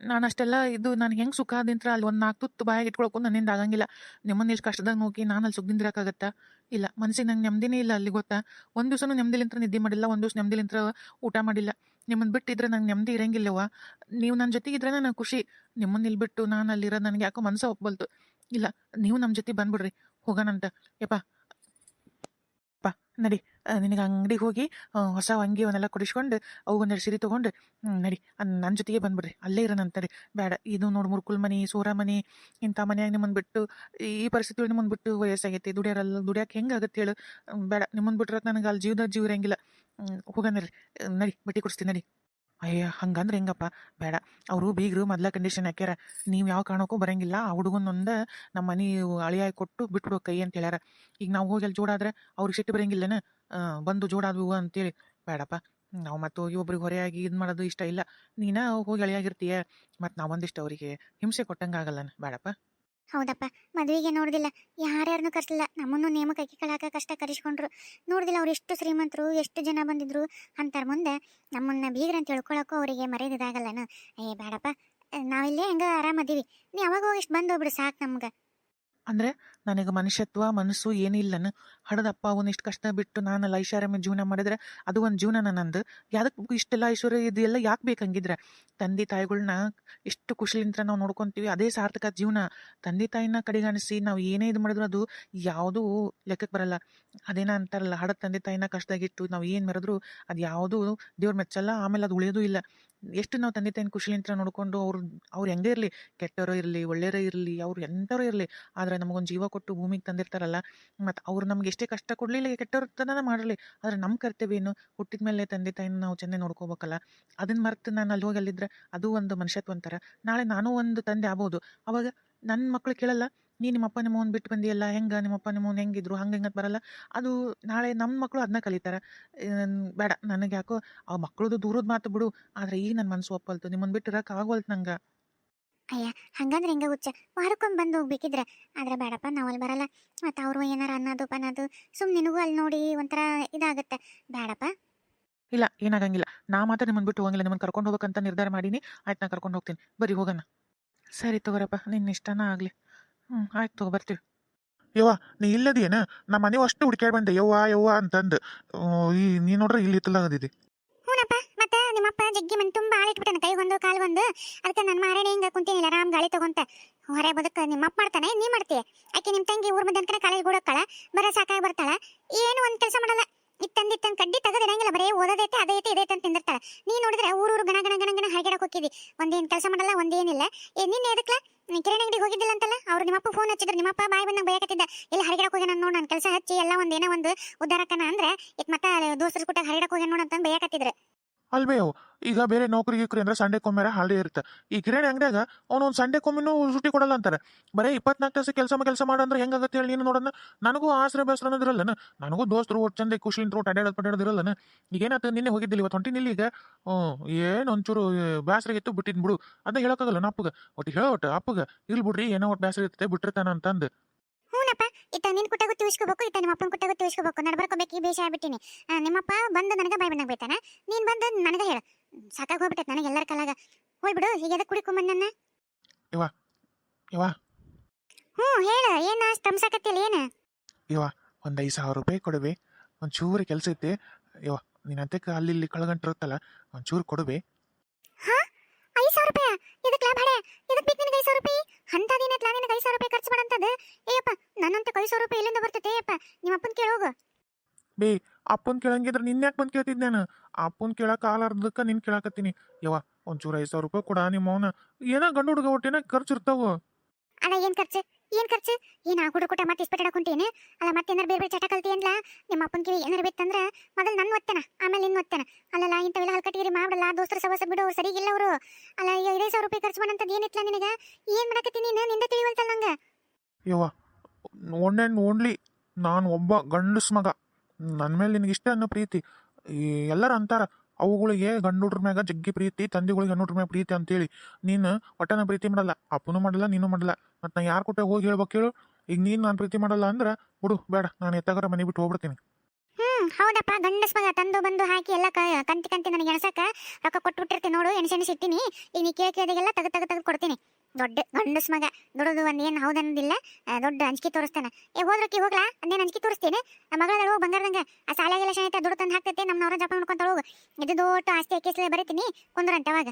ನಾನು ಅಷ್ಟೆಲ್ಲ ಇದು ನಾನು ಹೆಂಗೆ ಸುಖ ಆದಿಂತ್ರ? ಅಲ್ಲಿ ಒಂದು ನಾಲ್ಕು ತುತ್ತು ಬಾಯಾಗಿ ಇಟ್ಕೊಳಕ್ಕೂ ನನ್ನಿಂದ ಆಗಂಗಿಲ್ಲ. ನಿಮ್ಮನ್ನ ಇಲ್ಲಿ ಕಷ್ಟದಾಗ ನೋಕಿ ನಾನು ಅಲ್ಲಿ ಸುಖದಿಂದ ಇರೋಕ್ಕಾಗತ್ತಾ ಇಲ್ಲ ಮನಸ್ಸಿಗೆ ನಂಗೆ ನೆಮ್ಮದಿನೇ ಇಲ್ಲ ಅಲ್ಲಿ ಗೊತ್ತಾ? ಒಂದು ದಿವಸನೂ ನೆಮ್ಮದಿಲಿಂತ್ರ ನಿದ್ದೆ ಮಾಡಿಲ್ಲ, ಒಂದು ದಿವಸ ನೆಮ್ಮದಿಲಿಂತ್ರ ಊಟ ಮಾಡಿಲ್ಲ. ನಿಮ್ಮನ್ನು ಬಿಟ್ಟಿದ್ರೆ ನಂಗೆ ನೆಮ್ಮದಿ ಇರಂಗಿಲ್ಲವ ನೀವು ನನ್ನ ಜೊತೆಗಿದ್ರೆ ನನಗೆ ಖುಷಿ. ನಿಮ್ಮನ್ನ ಇಲ್ಲಿ ಬಿಟ್ಟು ನಾನು ಅಲ್ಲಿರೋದು ನನಗೆ ಯಾಕೋ ಮನಸ್ಸು ಒಪ್ಪಬಲ್ತು ಇಲ್ಲ, ನೀವು ನಮ್ಮ ಜೊತೆ ಬಂದ್ಬಿಡ್ರಿ, ಹೋಗೋಣಂತ. ಯಪ್ಪ ನಡಿ ನಿನಗೆ ಅಂಗಡಿಗೆ ಹೋಗಿ ಹೊಸ ಅಂಗಿ ಅವನ್ನೆಲ್ಲ ಕೊಡಿಸ್ಕೊಂಡು, ಅವು ಒಂದೆರಡು ಸೀರೆ ತೊಗೊಂಡು ನಡಿ ನನ್ನ ಜೊತೆಗೆ ಬಂದ್ಬಿಡ್ರಿ. ಅಲ್ಲೇ ಇರೋಣಂತ ನಡಿ ಬೇಡ, ಇದು ನೋಡಿ, ಮುರ್ಕುಲ್ ಮನೆ, ಸೋರ ಮನೆ, ಇಂಥ ಮನೆಯಾಗ ನಿಮ್ಮನ್ನು ಬಿಟ್ಟು, ಈ ಪರಿಸ್ಥಿತಿ ನಿಮ್ಮನ್ನು ಬಿಟ್ಟು ವಯಸ್ಸಾಗೈತಿ. ದುಡಿಯೋರಲ್ಲ, ದುಡಿಯೋಕೆ ಆಗುತ್ತೆ ಹೇಳು. ಬೇಡ ನಿಮ್ಮನ್ನು ಬಿಟ್ರೆ ನನಗೆ ಅಲ್ಲಿ ಜೀವದ ಜೀವ ಇರಂಗಿಲ್ಲ ನಡಿ ನಡಿ, ಬಟ್ಟೆ ಕೊಡಿಸ್ತೀನಿ, ನಡಿ. ಅಯ್ಯ, ಹಂಗಂದ್ರೆ ಹೆಂಗಪ್ಪ? ಬೇಡ. ಅವರು ಬೀಗರು ಮೊದಲ ಕಂಡೀಷನ್ ಹಾಕ್ಯಾರ ನೀವು ಯಾವ ಕಾರಣಕ್ಕೂ ಬರಂಗಿಲ್ಲ. ಆ ಹುಡುಗನೊಂದ ನಮ್ಮ ಮನೆ ಅಳಿಯಾಗಿ ಕೊಟ್ಟು ಬಿಟ್ಬಿಡು ಕೈ ಅಂತ ಹೇಳ್ಯಾರ. ಈಗ ನಾವು ಹೋಗಿ ಅಲ್ಲಿ ಜೋಡಾದ್ರೆ ಅವ್ರಿಗೆ ಸಿಟ್ಟು ಬರಂಗಿಲ್ಲನ? ಬಂದು ಜೋಡಾದ್ವು ಅಂತೇಳಿ. ಬೇಡಪ್ಪ. ನಾವು ಮತ್ತು ಹೋಗಿ ಒಬ್ರಿಗೆ ಹೊರೆಯಾಗಿ ಇದು ಮಾಡೋದು ಇಷ್ಟ ಇಲ್ಲ. ನೀನ ಹೋಗಿ ಅಳಿಯಾಗಿರ್ತೀಯ. ಮತ್ತು ನಾವೊಂದಿಷ್ಟು ಅವರಿಗೆ ಹಿಂಸೆ ಕೊಟ್ಟಂಗೆ ಆಗಲ್ಲನ ಬೇಡಪ್ಪ. ಹೌದಪ್ಪ, ಮದುವೆಗೆ ನೋಡ್ದಿಲ್ಲ. ಯಾರ್ಯಾರನ್ನೂ ಕರ್ಸಲಿಲ್ಲ ನಮ್ಮನ್ನು ನೇಮಕ ಅಕ್ಕಿ ಕಳಾಕ ಕಷ್ಟ ಕರೆಸ್ಕೊಂಡ್ರು. ನೋಡ್ದಿಲ್ಲ ಅವ್ರು ಎಷ್ಟು ಶ್ರೀಮಂತರು, ಎಷ್ಟು ಜನ ಬಂದಿದ್ರು. ಅಂತಾರ ಮುಂದೆ ನಮ್ಮನ್ನ ಬೀಗ್ರ ಅಂತ ತಿಳ್ಕೊಳಕ್ಕೂ ಅವರಿಗೆ ಮರ್ಯಾದಿದಾಗಲ್ಲನ? ಏ, ಬೇಡಪ್ಪ. ನಾವಿಲ್ಲೇ ಹೆಂಗ ಆರಾಮದೀವಿ ನೀ ಯಾವಾಗ ಹೋಗಿ ಇಷ್ಟು ಬಂದು ಹೋಗ್ಬಿಡು ಸಾಕು ನಮ್ಗೆ. ಅಂದ್ರೆ ನನಗೆ ಮನುಷ್ಯತ್ವ, ಮನಸ್ಸು ಏನಿಲ್ಲನ? ಹಡದಪ್ಪ ಒಂದಿಷ್ಟು ಕಷ್ಟ ಬಿಟ್ಟು ನಾನು ಐಷಾರಾಮಿ ಜೀವನ ಮಾಡಿದ್ರೆ ಅದು ಒಂದು ಜೀವನ ನಂದು. ಯಾದಕ್ಕೆ ಇಷ್ಟೆಲ್ಲ ಐಶ್ವರ್ಯ ಇದೆಲ್ಲ ಯಾಕೆ ಬೇಕಂಗಿದ್ರೆ? ತಂದೆ ತಾಯಿಗಳನ್ನ ಎಷ್ಟು ಖುಷಿಲಿಂತ್ರ ನಾವು ನೋಡ್ಕೊತೀವಿ, ಅದೇ ಸಾರ್ಥಕ ಜೀವನ. ತಂದೆ ತಾಯಿನ ಕಡೆಗಾಣಿಸಿ ನಾವು ಏನೇ ಇದು ಮಾಡಿದ್ರು ಅದು ಯಾವುದೂ ಲೆಕ್ಕಕ್ಕೆ ಬರಲ್ಲ. ಅದೇನ ಅಂತಾರಲ್ಲ, ಹಡದ ತಂದೆ ತಾಯಿನ ಕಷ್ಟದಾಗಿಟ್ಟು ನಾವು ಏನು ಮೆರೆದ್ರು ಅದು ಯಾವುದೂ ದೇವ್ರ ಮೆಚ್ಚಲ್ಲ, ಆಮೇಲೆ ಅದು ಉಳಿಯೋದು ಇಲ್ಲ. ಎಷ್ಟು ನಾವು ತಂದೆ ತಾಯಿನ ಖುಷಿಲಿಂತ್ರ ನೋಡಿಕೊಂಡು ಅವ್ರು ಅವ್ರು ಹೆಂಗೆ ಇರಲಿ? ಕೆಟ್ಟವರೋ ಇರಲಿ, ಒಳ್ಳೆಯರೋ ಇರಲಿ, ಅವ್ರು ಎಂಥವ್ರೋ ಇರಲಿ, ಆದರೆ ನಮಗೊಂದು ಜೀವ ಕೊಟ್ಟು ಭೂಮಿಗೆ ತಂದಿರ್ತಾರಲ್ಲ ಮತ್ತು ಅವ್ರು ನಮ್ಗೆ ಎಷ್ಟೇ ಕಷ್ಟ ಕೊಡಲಿಲ್ಲ ಕೆಟ್ಟವ್ರ ತನನ ಮಾಡಲಿ. ಆದರೆ ನಮ್ಮ ಕರ್ತವ್ಯ ಏನು? ಹುಟ್ಟಿದ ಮೇಲೆ ತಂದೆ ತಾಯಿನ ನಾವು ಚೆನ್ನಾಗಿ ನೋಡ್ಕೋಬೇಕಲ್ಲ. ಅದನ್ನು ಮರೆತು ನಾನು ಅಲ್ಲಿ ಹೋಗಿ ಅಲ್ಲಿದ್ರೆ ಅದು ಒಂದು ಮನುಷ್ಯತ್ವ ಅಂತಾರೆ ನಾಳೆ ನಾನು ಒಂದು ತಂದೆ ಆಗ್ಬೋದು. ಅವಾಗ ನನ್ನ ಮಕ್ಳು ಕೇಳಲ್ಲ, ನೀ ನಿಮ್ಮಪ್ಪ ನಿಮ್ಮವನ್ ಬಿಟ್ಟು ಬಂದಿಯಲ್ಲ, ಹೆಂಗೆ? ನಿಮ್ಮಪ್ಪ ನಿಮ್ಮವನ್ ಹೆಂಗಿದ್ರು? ಹಂಗೆ ಹಿಂಗೆ ಬರಲ್ಲ. ಅದು ನಾಳೆ ನಮ್ಮ ಮಕ್ಕಳು ಅದನ್ನ ಕಲಿತಾರೆ. ಬೇಡ ನನಗೆ ಯಾಕೋ ಆ ಮಕ್ಕಳದು ದೂರದ ಮಾತು ಬಿಡು. ಆದರೆ ಈಗ ನನ್ನ ಮನಸ್ಸು ಒಪ್ಪಲ್ತು. ನಿಮ್ಮನ್ನು ಬಿಟ್ಟು ಇರಕ್ಕೆ ಆಗೋಲ್ತು ನಂಗೆ. ಅಯ್ಯ, ಹಂಗಂದ್ರೆ ಹೆಂಗ ಹುಚ್ಚ? ವಾರಕ್ಕೊಮ್ಮೆ ಬಂದು ಹೋಗ್ಬೇಕಿದ್ರ. ಆದ್ರೆ ಬೇಡಪ್ಪ ನಾವು ಅಲ್ಲಿ ಬರಲ್ಲ. ಮತ್ತು ಅವರು ಏನಾರ ಅನ್ನೋದು ಪನ್ನೋದು ಸುಮ್ ನಿನಗೂ ಅಲ್ಲಿ ನೋಡಿ ಒಂಥರ ಇದಾಗತ್ತೆ. ಬೇಡಪ್ಪ. ಇಲ್ಲ, ಏನಾಗಂಗಿಲ್ಲ. ನಾ ಮಾತ್ರ ನಿಮ್ಮನ್ನು ಬಿಟ್ಟು ಹೋಗಂಗಿಲ್ಲ. ನಿಮ್ಮನ್ನು ಕರ್ಕೊಂಡು ಹೋಗ್ಬೇಕಂತ ನಿರ್ಧಾರ ಮಾಡೀನಿ. ಆಯ್ತು, ನಾ ಕರ್ಕೊಂಡು ಹೋಗ್ತೀನಿ. ಬರೀ ಹೋಗೋಣ. ಸರಿ ತಗೋರಪ್ಪ ನಿನ್ನ ಇಷ್ಟನ ಆಗಲಿ. ಹ್ಞೂ ಆಯ್ತು ತಗೋ, ಬರ್ತೀವಿ. ಯವ್ವ, ನೀ ಇಲ್ಲದೇನ ನಮ್ಮ ಮನೆ ಅಷ್ಟು ಹುಡ್ಕ್ಯಾಡ್ ಬಂದೆ. ಯವ್ವ ಯವ್ವ ಅಂತಂದು. ಈ, ನೀ ನೋಡ್ರೆ ಇಲ್ಲಿ ಇತ್ತಲಾಗದಿದೆ ಹ್ಞೂನಪ್ಪ ಮತ್ತೆ ನಿಮ್ಮಪ್ಪ ಜಗ್ಗಿ ಮನೆ ತುಂಬ ಕೈಗೊಂದು ಕಾಲ್ಗೊಂದು. ಅದಕ್ಕೆ ನನ್ನ ಮಾರಣೆ ಹಿಂಗೆ ಕುಂತೀನಿಲ್ಲ ಆರಾಮ್ ಗಾಳಿ ತಗೊಂತ. ಹೊರ ಬದುಕ ನಿಮ್ಮಪ್ಪ ಮಾಡ್ತಾನೆ, ನೀ ಮಾಡ್ತೀಯ? ಆಕೆ ನಿಮ್ಮ ತಂಗಿ ಊರ್ ಮಧ್ಯಾಹ್ನ ಕಡೆ ಕಾಲೇಜ್ ಬಿಡೋಕ್ಕಳ ಬರೋ ಸಾಕಾಗಿ ಬರ್ತಾಳ. ಏನು ಒಂದು ಕೆಲಸ ಮಾಡಲ್ಲ. ಇತ್ತಂದ ಇತ್ತಂದ್ ಕಡ್ಡಿ ತೆಗೆದಿರಂಗಿಲ್ಲ, ಬರೇ ಓದೋದೈತೆ, ಅದೈತೆ, ಇದೈತೆ ಅಂತ ತಿಂದಿರ್ತಾಳೆ. ನೀ ನೋಡಿದ್ರೆ ಊರು ಗಣ ಗಣ ಗಣ ಗಣ ಹಾಗೆಡಕ್ಕೆ ಹೋಗಿದ್ದಿ ಒಂದೇನು ಕೆಲಸ ಮಾಡಲ್ಲ, ಒಂದೇನಿಲ್ಲ. ಏ, ನಿನ್ನೆ ಎದಕ್ಲ? ಕಿರಣ್ ಅಂಗಡಿಗೆ ಹೋಗಿದ್ದಿಲ್ಲ ಅಂತಲ್ಲ? ಅವ್ರು ನಿಮ್ಮಪ್ಪ ಫೋನ್ ಹಚ್ಚಿದ್ರು. ನಿಮ್ಮಪ್ಪ ಬಾಯಿ ಬಂದಂಗೆ ಬಯಕತ್ತಿದ್ದ. ಇಲ್ಲಿ ಹರಗಿಡಕ್ಕೆ ಹೋಗಿ ನಾನು ನೋಡಿ ನನ್ನ ಕೆಲಸ ಹಚ್ಚಿ, ಎಲ್ಲ ಒಂದೇನೋ ಒಂದು ಉದ್ದಾರಕ್ಕನ ಅಂದ್ರೆ ಇತ್ ಮತ್ತೆ ದೋಸ್ತರ ಕೂಟ ಹರಗಿಡಕ್ಕೆ ಹೋಗಿ ಅಂತಂದು ಬಯಕತ್ತಿದ್ರು. ಅಲ್ವೇ ಅವು? ಈಗ ಬೇರೆ ನೌಕರಿ ಗೀಕರಿ ಅಂದ್ರೆ ಸಂಡೆ ಕೊಮ್ಮೆರ ಹಾಲಿಡೇ ಇರುತ್ತೆ. ಈ ಕಿರಾಣಿ ಅಂಗಡಿಯಾಗ ಅವ್ನು ಒಂದು ಸಂಡೆ ಕೊಮ್ಮಿನೂ ಸುಟ್ಟಿ ಕೊಡಲ್ಲ ಅಂತಾರೆ. ಬರೀ ಇಪ್ಪತ್ನಾಲ್ಕು ತಾಸು ಕೆಲಸ ಕೆಲಸ ಮಾಡಂದ್ರೆ ಹೆಂಗಾಗತ್ತೆ ಹೇಳಿ ನೀನು ನೋಡೋಣ ನನಗೂ ಆಸರೆ ಬೇಸರ ಅನ್ನೋದಿರಲ್ಲನ ನನಗೂ ದೋಸ್ತರು ಒಟ್ಟು ಚಂದ ಖುಷಿ ಇಂಟ್ರು ಅಡ್ಡಾಡೋದು ಇರಲ್ಲನ? ಈಗೇನಾಯ್ತು ನಿನ್ನೆ ಹೋಗಿದ್ದಿಲ್ಲ ಇವತ್ತು ಹೊಂಟಿನಿಲ್ಲ ಈಗ? ಏನು ಒಂಚೂರು ಬೇಸರಾಗಿತ್ತು ಬಿಟ್ಟಿದ್ ಬಿಡು. ಅದನ್ನ ಹೇಳೋಕ್ಕಾಗಲ್ಲ ನಾ ಅಪ್ಪಗ. ಒಟ್ಟು ಹೇಳೋ ಒಟ್ಟು, ಅಪ್ಪಗ ಇಲ್ಲಿ ಬಿಡ್ರಿ, ಏನೋ ಒಟ್ಟು ಬೇಸರ ಇರ್ತೈತೆ ಬಿಟ್ಟಿರ್ತಾನ ಅಂತಂದು. ಹ್ಞೂನಪ್ಪ ಇತ್ತ ನಿನ್ ಕುಟ್ಟಾಗ ತಿಳ್ಸ್ಕೋಬೇಕು ಇತ್ತ ನಿಮ್ಮ ಅಪ್ಪನ ಕುಟ್ಟಾಗ ತಿಳ್ಸ್ಕೋಬೇಕು ನಡ್ಬರ್ಕೋಬೇಕು ಈ ಬೇಷ ಆಗ್ಬಿಟ್ಟಿನಿ ನಿಮ್ಮಪ್ಪ ಬಂದು ನನಗೆ ಬಾಯ್ ಬಂದಾಗ ಬೈತಾನ ನೀನ್ ಬಂದು ನನಗೆ ಹೇಳ. ಸಾಕಾಗಿ ಹೋಗ್ಬಿಟ್ಟೈತೆ ನನಗೆ ಎಲ್ಲರ ಕಲಾಗ. ಹೋಗ್ಬಿಡು ಈಗ ಎದಕ್ಕೆ ಕುಡಿಕೊಂಬಂದ್ ನನ್ನ? ಯವ್ವ ಹ್ಞೂ ಹೇಳ ಏನ ತಮ್ಸಾಕತ್ತಿಲ್ಲ ಏನು? ಒಂದು ಐದು ಸಾವಿರ ರೂಪಾಯಿ ಕೊಡುವೆ. ಒಂಚೂರು ಕೆಲಸ ಐತೆ. ಯವ್ವ ನೀನ್ ಅಂತಕ್ಕೆ ಅಲ್ಲಿ ಇಲ್ಲಿ ಕಳ್ಗಂಟಿರುತ್ತಲ್ಲ ಒಂಚೂರು ಕೊಡುವೆ. ಐದು ಸಾವಿರ ರೂಪಾಯಿ? ಇದಕ್ಕೆ ಲಾಭ ಇದಕ್ಕೆ ಬೇಕು ನಿನಗೆ ಐದು ಸಾವಿರ ರೂಪಾಯಿ? ಅಂತದೇನೈತ್ಲ ಕ್ಲಾನಿನ ಐದು ಸಾವಿರ ರೂಪಾಯಿ ಖರ್ಚು ಮಾಡಂತದ್ದು? ಏಯಪ್ಪ ನನ್ನಂತ ಐದು ಸಾವಿರ ರೂಪಾಯಿ ಎಲ್ಲಿಂದ ಬರ್ತೈತೆ? ಏಯಪ್ಪ ನಿಮ್ಮ ಅಪ್ಪನ ಕೇಳೋಗು ಬೇ ಅಪ್ಪನ್ ಕೇಳಂಗಿದ್ರೆ ನಿನ್ನ ಯಾಕೆ ಬಂದು ಕೇಳ್ತಿದ್ದೆ ನಾನು? ಅಪ್ಪನ್ ಕೇಳಕ್ಕೆ ಆಲಾರ್ದಕ್ಕೆ ನಿನ್ನ ಕೇಳಕತ್ತೀನಿ. ಯವ್ವ ಒಂಚೂರು ಐದು ಸಾವಿರ ರೂಪಾಯಿ ಕೊಡ ನಿಮ್ಮ ಅವನ ಏನೋ ಗಂಡು ಹುಡುಗ ಒಟ್ಟಿನ ಖರ್ಚು ಇರ್ತಾವ? ಅಣ್ಣ ಏನು ಖರ್ಚು? ಏನ್ ಖರ್ಚು? ಏನ್ ಆ ಕೂಟ ಮತ್ತೆ ಇಸ್ಪೆಟ್ ಕುಂತೇನೆ ಅಲ್ಲ ಮತ್ತೆ ಏನಾರ ಬೇರೆ ಬೇರೆ ಚಟ ಕಲ್ತಿಯನ್ಲ ನಿಮ್ಮ ಅಪ್ಪನ ಕಿವಿ ಏನಾರ ಬೇಕಂದ್ರ ಮೊದಲು ನನ್ನ ಒತ್ತೆನ, ಆಮೇಲೆ ಇನ್ನು ಒತ್ತೆನ. ಅಲ್ಲಲ್ಲ, ಇಂಥವೆಲ್ಲ ಹಲ್ಕಟ್ಟಿಗಿರಿ ಮಾಡಲ್ಲ ದೋಸ್ತರ ಸವಸ ಬಿಡು ಸರಿಗಿಲ್ಲ ಅವರು. ಅಲ್ಲ ಐದೈದು ಸಾವಿರ ರೂಪಾಯಿ ಖರ್ಚು ಮಾಡಂತದ್ದು ಏನಿತ್ಲ ನಿನಗೆ? ಏನ್ ಮಾಡಕತ್ತಿ ನೀನು? ನಿಂದ ತಿಳಿವಲ್ತಲ್ಲ ನಂಗೆ. ಯವ್ವ, ಒನ್ ಆ್ಯಂಡ್ ಓನ್ಲಿ ನಾನು ಒಬ್ಬ ಗಂಡಸ್ ಮಗ. ನನ್ನ ಮೇಲೆ ನಿನಗೆ ಇಷ್ಟ ಅನ್ನೋ ಪ್ರೀತಿ. ಎಲ್ಲರೂ ಅಂತಾರ. ಅವುಗಳಿಗೆ ಗಂಡು ಹುಡ್ರ ಮ್ಯಾಗ ಜಗ್ಗಿ ಪ್ರೀತಿ, ತಂದೆಗಳಿಗೆ ಹೆಣ್ಣು ಹುಡ್ರ ಮ್ಯಾಗ ಪ್ರೀತಿ ಅಂತೇಳಿ ನೀನು ಒಟ್ಟನ ಪ್ರೀತಿ ಮಾಡಲ್ಲ, ಅಪ್ಪನೂ ಮಾಡಲ್ಲ, ನೀನು ಮಾಡಲ್ಲ. ಮತ್ತು ನಾ ಯಾರು ಕೊಟ್ಟೆ ಹೋಗಿ ಹೇಳ್ಬೇಕು ಹೇಳು ಈಗ ನೀನು ನಾನು ಪ್ರೀತಿ ಮಾಡಲ್ಲ ಅಂದ್ರೆ ಬಿಡು, ಬೇಡ, ನಾನು ಎತ್ತಾಗರ ಮನೆ ಬಿಟ್ಟು ಹೋಗ್ಬಿಡ್ತೀನಿ. ಹ್ಮ್, ಹೌದಪ್ಪ ಗಂಡಸ್ ಮಗ ತಂದು ಬಂದು ಹಾಕಿ ಎಲ್ಲ ಕಂತಿ ಕಂತಿ ನನಗೆ ಎಣಸಕ ರೊಕ್ಕ ಬಿಟ್ಟಿರ್ತೀನಿ ನೋಡು ಎಣಸೆಣಸಿಟ್ಟಿನಿ ಈಗ ನೀ ಕೇಳಿ ಕೇಳಿದಾಗೆಲ್ಲ ತೆಗೆದು ತೆಗೆದು ತೆಗೆದು ಕೊಡ್ತೀನಿ. ದೊಡ್ಡ ಗಂಡಸ್ ಮಗ. ನೋಡೋದು ಒಂದ್ ಏನ್ ಹೌದನ್ನೋದಿಲ್ಲ ದೊಡ್ಡ ಅಂಜಿಕೆ ತೋರಿಸ್ತಾನೆ. ಏ ಹೋದ್ರಕ್ಕೆ ಹೋಗ್ಲಾ? ಅಂದೇನ್ ಅಂಜಿಕೆ ತೋರಿಸ್ತೀನಿ ಆ, ಮಗಳ ಹೋಗಿ ಬಂಗಾರದಂಗ. ಆ ಸಾಲಾಗೆಲ್ಲ ಶಾಯಿತ ದುಡ್ಡು ತಂದು ಹಾಕ್ತೈತೆ ನಮ್ಮ ನವರ ಜಪ ಮಾಡ್ಕೊಂತ ಹೋಗು. ಇದು ದೊಡ್ಡ ಆಸ್ತಿ ಕೇಸಲೆ ಬರೀತೀನಿ. ಕುಂದ್ರಂತೆ ಅವಾಗ.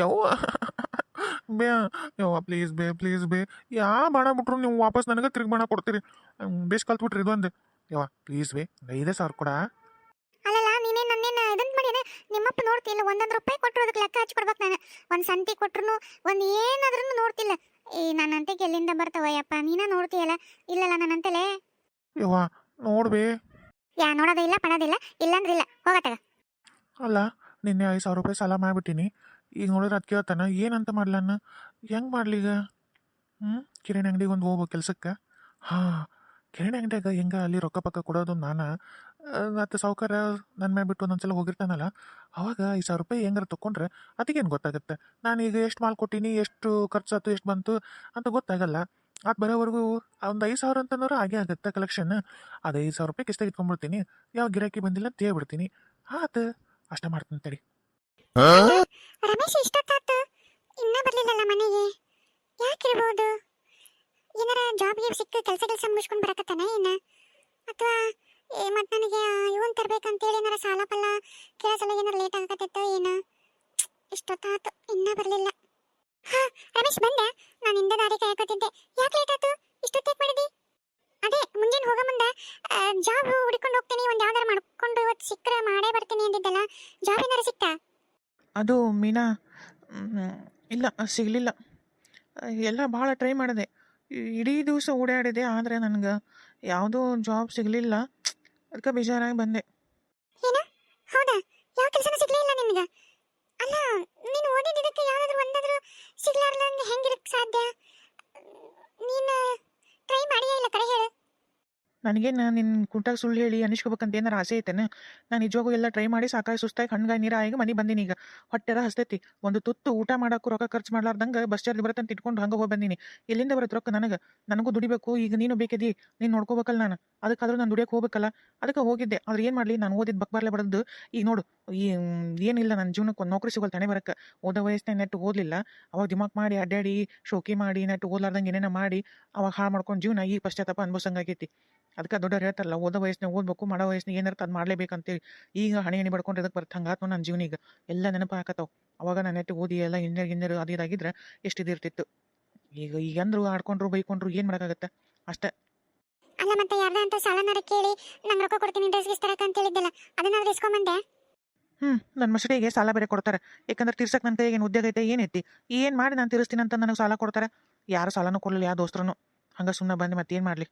ಯವ್ವ. ಬೇ, ಯವ್ವ ಪ್ಲೀಸ್ ಬೇ ಪ್ಲೀಸ್ ಬೇ. ಯಾ ಬಿಟ್ರು ನೀವು ವಾಪಸ್ ನನಗೆ ತಿರುಗಿ ಬಾಣ ಕೊಡ್ತೀರಿ. ಬೇಸ್ ಕಲ್ತ್ಬಿಟ್ರಿ ಇದೊಂದು. ಯವ್ವ ಪ್ಲೀಸ್ ಬೇ, ಐದೇ ಸಾವಿರ ಕೊಡ. ನಿಮ್ಮಪ್ಪ ನೋಡ್ತಿಲ್ಲ ಒಂದೊಂದು ರೂಪಾಯಿ ಕೊಟ್ಟರು ಅದಕ್ಕೆ ಲೆಕ್ಕ ಹಚ್ಚಿ ಕೊಡ್ಬೇಕು ನಾನು. ಒಂದು ಸಂತಿ ಕೊಟ್ರು ಒಂದು ಏನಾದ್ರೂ ನೋಡ್ತಿಲ್ಲ. ಈ ನನ್ನಂತೆಗೆ ಎಲ್ಲಿಂದ ಬರ್ತಾವಯ್ಯಪ್ಪ ನೀನ ನೋಡ್ತೀಯಲ್ಲ? ಇಲ್ಲಲ್ಲ ನನ್ನಂತಲೇ ಯವ್ವ ನೋಡ್ಬೇ. ಯಾ ನೋಡೋದಿಲ್ಲ ಪಡೋದಿಲ್ಲ ಇಲ್ಲಂದ್ರೆ ಇಲ್ಲ. ಹೋಗತ್ತಾಗ ಅಲ್ಲ ನಿನ್ನೆ ಐದು ಸಾವಿರ ರೂಪಾಯಿ ಸಾಲ ಮಾಡಿಬಿಟ್ಟಿನಿ. ಈಗ ನೋಡಿದ್ರೆ ಅದು ಕೇಳ್ತಾನ ಏನಂತ ಮಾಡ್ಲನ್ನ ಹೆಂಗೆ ಮಾಡ್ಲೀಗ ಹ್ಞೂ ಕಿರಾಣಿ ಅಂಗಡಿಗೆ ಒಂದು ಹೋಗ್ಬೇಕು ಕೆಲಸಕ್ಕೆ? ಹಾಂ ಕಿರಾಣಿ ಅಂಗಡಿಯಾಗ ಹೆಂಗೆ ಅಲ್ಲಿ ರೊಕ್ಕ ಪಕ್ಕ ಕೊಡೋದು ನಾನು? ಮತ್ತು ಸಾವುಕಾರ ನನ್ನ ಮೇಲೆ ಬಿಟ್ಟು ಒಂದೊಂದ್ಸಲ ಹೋಗಿರ್ತಾನಲ್ಲ ಅವಾಗ ಐದು ಸಾವಿರ ರೂಪಾಯಿ ಹೆಂಗಾರ ತೊಗೊಂಡ್ರೆ ಅದಕ್ಕೇನು ಗೊತ್ತಾಗುತ್ತೆ? ನಾನು ಈಗ ಎಷ್ಟು ಮಾಲ್ ಕೊಟ್ಟೀನಿ ಎಷ್ಟು ಖರ್ಚಾಯ್ತು ಎಷ್ಟು ಬಂತು ಅಂತ ಗೊತ್ತಾಗಲ್ಲ. ಅದು ಬರೋವರೆಗೂ ಒಂದು ಐದು ಸಾವಿರ ಅಂತಂದ್ರೆ ಹಾಗೆ ಆಗುತ್ತೆ ಕಲೆಕ್ಷನ್ ಅದು ಐದು ಸಾವಿರ ರೂಪಾಯಿ ಕಿಸ್ತಾಗ ಇಟ್ಕೊಂಡ್ಬಿಡ್ತೀನಿ ಯಾವ ಗಿರಾಕಿ ಬಂದಿಲ್ಲ ಅಂತ ಹೇಳ್ಬಿಡ್ತೀನಿ. ಆತು ಅಷ್ಟ ಮಾಡ್ತೀನಿ ತಡಿ. ರಮೇಶ್ ಇಷ್ಟೊತ್ತಾತು ಇನ್ನ ಬರ್ಲಿಲ್ಲಲ್ಲ ಮನೆಗೆ? ಯಾಕಿರ್ಬೋದು ಏನಾರ ಜಾಬ್ ಗೀಬ್ ಸಿಕ್ಕ ಕೆಲಸ ಕೆಲಸ ಮುಗಿಸ್ಕೊಂಡು ಬರಕತ್ತಾನೆ ಏನ? ಅಥವಾ ಮತ್ತೆ ನನಗೆ ಇವನ್ ತರ್ಬೇಕಂತೇಳಿ ಏನಾರ ಸಾಲ ಪಲ್ಲ ಕೇಳಸಲ ಏನಾರ ಲೇಟ್ ಆಗಕತ್ತಿತ್ತು ಏನ? ಇಷ್ಟೊತ್ತಾತು, ಇನ್ನ ಬರಲಿಲ್ಲ. ಹಾ, ರಮೇಶ್ ಬಂದೆ. ನಾನು ಹಿಂದೆ ದಾರಿ ಕಾಯಕತ್ತಿದ್ದೆ. ಯಾಕೆ ಲೇಟ್ ಆಯ್ತು? ಇಷ್ಟೊತ್ತೇ ಮಾಡಿದಿ? ಅದೇ, ಮುಂಜಾನೆ ಹೋಗೋ ಮುಂದೆ ಜಾಬ್ ಹುಡುಕೊಂಡು ಹೋಗ್ತೀನಿ, ಒಂದು ಯಾವ್ದಾರು ಮಾಡ್ಕೊಂಡು ಇವತ್ತು ಸಿಕ್ಕರೆ ಮಾಡೇ ಬರ್ತೀನಿ ಅಂದಿದ್ದಲ್ಲ ಜಾಬ್ ಏನಾರ ಸಿಕ್ತಾ? ಅದು ಮೀನಾ ಇಲ್ಲ, ಸಿಗಲಿಲ್ಲ. ಎಲ್ಲ ಭಾಳ ಟ್ರೈ ಮಾಡಿದೆ. ಇಡೀ ದಿವಸ ಓಡಾಡಿದೆ, ಆದರೆ ನನಗೆ ಯಾವುದೋ ಜಾಬ್ ಸಿಗಲಿಲ್ಲ. ಅದಕ್ಕೆ ಬೇಜಾರಾಗಿ ಬಂದೆ. ಏನು? ಹೌದಾ? ಯಾವ ಕೆಲಸನ ಸಿಗ್ಲೇ ಇಲ್ಲ ನಿಮಗೆ ಅಲ್ಲ, ನೀನು ಓದಿದ್ದಕ್ಕೆ ಯಾವ್ದಾದ್ರು ಒಂದಾದ್ರೂ ಸಿಗ್ಲಾರ್ದಂಗೆ ಹೆಂಗಿರಕ್ಕೆ ಸಾಧ್ಯ? ನೀನು ಟ್ರೈ ಮಾಡಿಯೇ ಇಲ್ಲ, ಕರೆ ಹೇಳು. ನನಗೇನು ನಿನ್ನ ಕುಂಟಾಗ ಸುಳ್ಳು ಹೇಳಿ ಅನಿಸ್ಕೋಬೇಕಂತ ಏನಾರ ಆಸೆ ಐತೇನೆ? ನಾನು ನಿಜವಾಗೂ ಎಲ್ಲ ಟ್ರೈ ಮಾಡಿ ಸಾಕಾಗಿ ಸುಸ್ತಾಗಿ ಹಣ್ಗಾಯಿ ನೀರು ಆಗಿ ಮನೆ ಬಂದೀನಿ ಈಗ. ಹೊಟ್ಟೆರ ಹಸ್ತೈತಿ. ಒಂದು ತುತ್ತು ಊಟ ಮಾಡೋಕ್ಕೂ ರೊಕ್ಕ ಖರ್ಚು ಮಾಡ್ಲಾರ್ದಂಗೆ ಬಸ್ ಚಾರ್ಜ್ ಬರತ್ತಂತ ಇಟ್ಕೊಂಡು ಹಂಗೆ ಹೋಗಿ ಬಂದೀನಿ. ಎಲ್ಲಿಂದ ಬರುತ್ತೆ ರೊಕ್ಕ ನನಗೆ? ನನಗೂ ದುಡಿಬೇಕು. ಈಗ ನೀನು ಬೇಕಿದಿ, ನೀನು ನೋಡ್ಕೋಬೇಕಲ್ಲ ನಾನು. ಅದಕ್ಕಾದ್ರೂ ನಾನು ದುಡಿಯೋಕೆ ಹೋಗ್ಬೇಕಲ್ಲ? ಅದಕ್ಕೆ ಹೋಗಿದ್ದೆ. ಆದ್ರೆ ಏನು ಮಾಡಲಿ? ನಾನು ಓದಿದ್ದು ಬಕ್ಬಾರ್ಲೆ ಬರೋದು ಈಗ ನೋಡು, ಈ, ಏನಿಲ್ಲ ನನ್ನ ಜೀವನಕ್ಕೆ ಒಂದು ನೌಕರಿ ಸಿಗೋಲ್ಲ ತಣೆ ಬರಕ್ಕೆ ಓದೋ ವಯಸ್ಸಿನ ನೆಟ್ಟು ಓದಲಿಲ್ಲ. ಅವಾಗ ದಿಮಾಕ್ ಮಾಡಿ ಅಡ್ಡಾಡಿ ಶೋಕಿ ಮಾಡಿ ನೆಟ್ಟು ಓದ್ಲಾರ್ದಂಗೆ ಏನೇನೋ ಮಾಡಿ, ಅವಾಗ ಹಾಳು ಮಾಡ್ಕೊಂಡು ಜೀವನ ಈಗ ಪಶ್ಚಾತ್ತಾಪ ಅನ್ಭವಿಸಂಗಾಗೈತಿ ಅದಕ್ಕೆ ದೊಡ್ಡವ್ರು ಹೇಳ್ತಾರಲ್ಲ ಓದೋ ವಯಸ್ಸಿನಾಗ ಓದಬೇಕು ಮಾಡೋ ವಯಸ್ಸಿನಾಗ ಏನಿರುತ್ತೆ ಅದು ಮಾಡಲೇಬೇಕಂತೇಳಿ. ಈಗ ಹಣೆ ಹಣಿ ಬಡ್ಕೊಂಡು ಇದಕ್ಕೆ ಬರ್ತಾ ಹಂಗಾತು ನನ್ನ ಜೀವನಿಗೆ. ಎಲ್ಲ ನೆನಪು ಹಾಕತ್ತಾವ. ಅವಾಗ ನಾನು ನೆಟ್ಟು ಓದಿ ಎಲ್ಲ ಇಂಜಿನಿಯರ್ ಗಿಂಜಿಯರ್ ಅದು ಇದಾಗಿದ್ರೆ ಎಷ್ಟು ಇದಿರ್ತಿತ್ತು ಈಗ ಈಗ ಅಂದ್ರು ಆಡ್ಕೊಂಡ್ರು ಬೈಕೊಂಡ್ರು ಏನು ಮಾಡೋಕ್ಕಾಗತ್ತೆ? ಅಷ್ಟೇ. ಅಲ್ಲ ಮತ್ತೆ ಯಾರ್ದ ಅಂತ ಸಾಲನಾರ ಕೇಳಿ ನಂಗೆ ರೊಕ್ಕ ಕೊಡ್ತೀನಿ ಡ್ರೆಸ್ ಗಿಸ್ ತರಕ ಅಂತ ಹೇಳಿದ್ದಲ್ಲ ಅದನ್ನಾದ್ರೂ ಇಸ್ಕೊಂಬಂದೆ? ಹ್ಞೂ ನನ್ನ ಮಸಡಿಗೆ ಸಾಲ ಬೇರೆ ಕೊಡ್ತಾರೆ. ಯಾಕಂದ್ರೆ ತಿರ್ಸಕ್ಕೆ ನನ್ನ ಕೈಗೆ ಏನು ಉದ್ಯೋಗ ಐತೆ ಏನೈತಿ ಏನು ಮಾಡಿ ನಾನು ತಿರ್ಸ್ತೀನಿ ಅಂತ ನನಗೆ ಸಾಲ ಕೊಡ್ತಾರೆ? ಯಾರು ಸಾಲನೂ ಕೊಡಲಿಲ್ಲ ಯಾವ ದೋಸ್ತರು ಹಂಗೆ ಸುಮ್ಮನೆ ಬಂದು ಮತ್ತೆ ಏನು ಮಾಡಲಿ?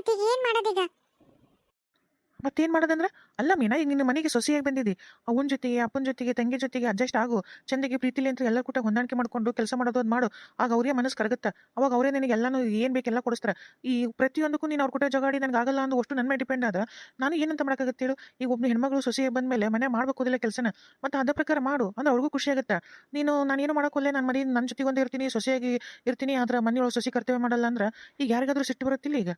ಮತ್ತೆ ಏನ್ ಮಾಡೋದೀಗ? ಮತ್ತೇನ್ ಮಾಡೋದಂದ್ರೆ, ಅಲ್ಲ ಮೀನಾ, ಈಗ ನಿನ್ನ ಮನೆಗೆ ಸೊಸೆಯಾಗಿ ಬಂದಿದ್ದಿ. ಅವನ ಜೊತೆಗೆ, ಅಪ್ಪನ ಜೊತೆಗೆ, ತಂಗಿ ಜೊತೆಗೆ ಅಡ್ಜಸ್ಟ್ ಆಗು. ಚಂದಿಗೆ, ಪ್ರೀತಿಲಿ ಅಂತ ಎಲ್ಲ ಕೂಟ ಹೊಂದಾಣಿಕೆ ಮಾಡ್ಕೊಂಡು ಕೆಲಸ ಮಾಡೋದು ಅದು ಮಾಡು. ಆಗ ಅವರೇ ಮನಸ್ಸು ಕರಗುತ್ತೆ. ಅವಾಗ ಅವರೇ ನಿನಗೆ ಎಲ್ಲಾನು ಏನು ಬೇಕೆಲ್ಲ ಕೊಡಿಸ್ತಾರೆ. ಈ ಪ್ರತಿಯೊಂದಕ್ಕೂ ನೀನು ಅವ್ರ ಕೂಟ ಜಗಾಡಿ ನನಗೆ ಆಗಲ್ಲ ಅಂದು ಅಷ್ಟು ನನ್ನ ಮೇಲೆ ಡಿಪೆಂಡ್ ಆದ್ರೆ, ನಾನು ಏನಂತ ಮಾಡೋಕ್ಕಾಗತ್ತೆ ಹೇಳು? ಈಗ ಒಬ್ಬನ ಹೆಣ್ಮಗಳು ಸೊಸೆಯಾಗಿ ಬಂದಮೇಲೆ ಮನೆ ಮಾಡ್ಬೇಕೋದಿಲ್ಲ ಕೆಲಸನ, ಮತ್ತೆ ಅದ ಪ್ರಕಾರ ಮಾಡು. ಅಂದ್ರೆ ಅವ್ರಿಗೂ ಖುಷಿ ಆಗುತ್ತೆ? ನೀನು ಏನು ಮಾಡೋಕ್ಕೊಲ್ಲೆ ನಾನು ಮನೆ ನನ್ನ ಜೊತೆಗೆ ಒಂದೇ ಇರ್ತೀನಿ, ಸೊಸೆಯಾಗಿ ಇರ್ತೀನಿ, ಆದ್ರೆ ಮನೆಯೊಳಗೆ ಸೊಸಿ ಕರ್ತವ್ಯ ಮಾಡಲ್ಲ ಅಂದ್ರೆ ಈಗ ಯಾರಿಗಾದ್ರೂ ಸಿಟ್ಟು ಬರುತ್ತಿಲ್ಲ ಈಗ?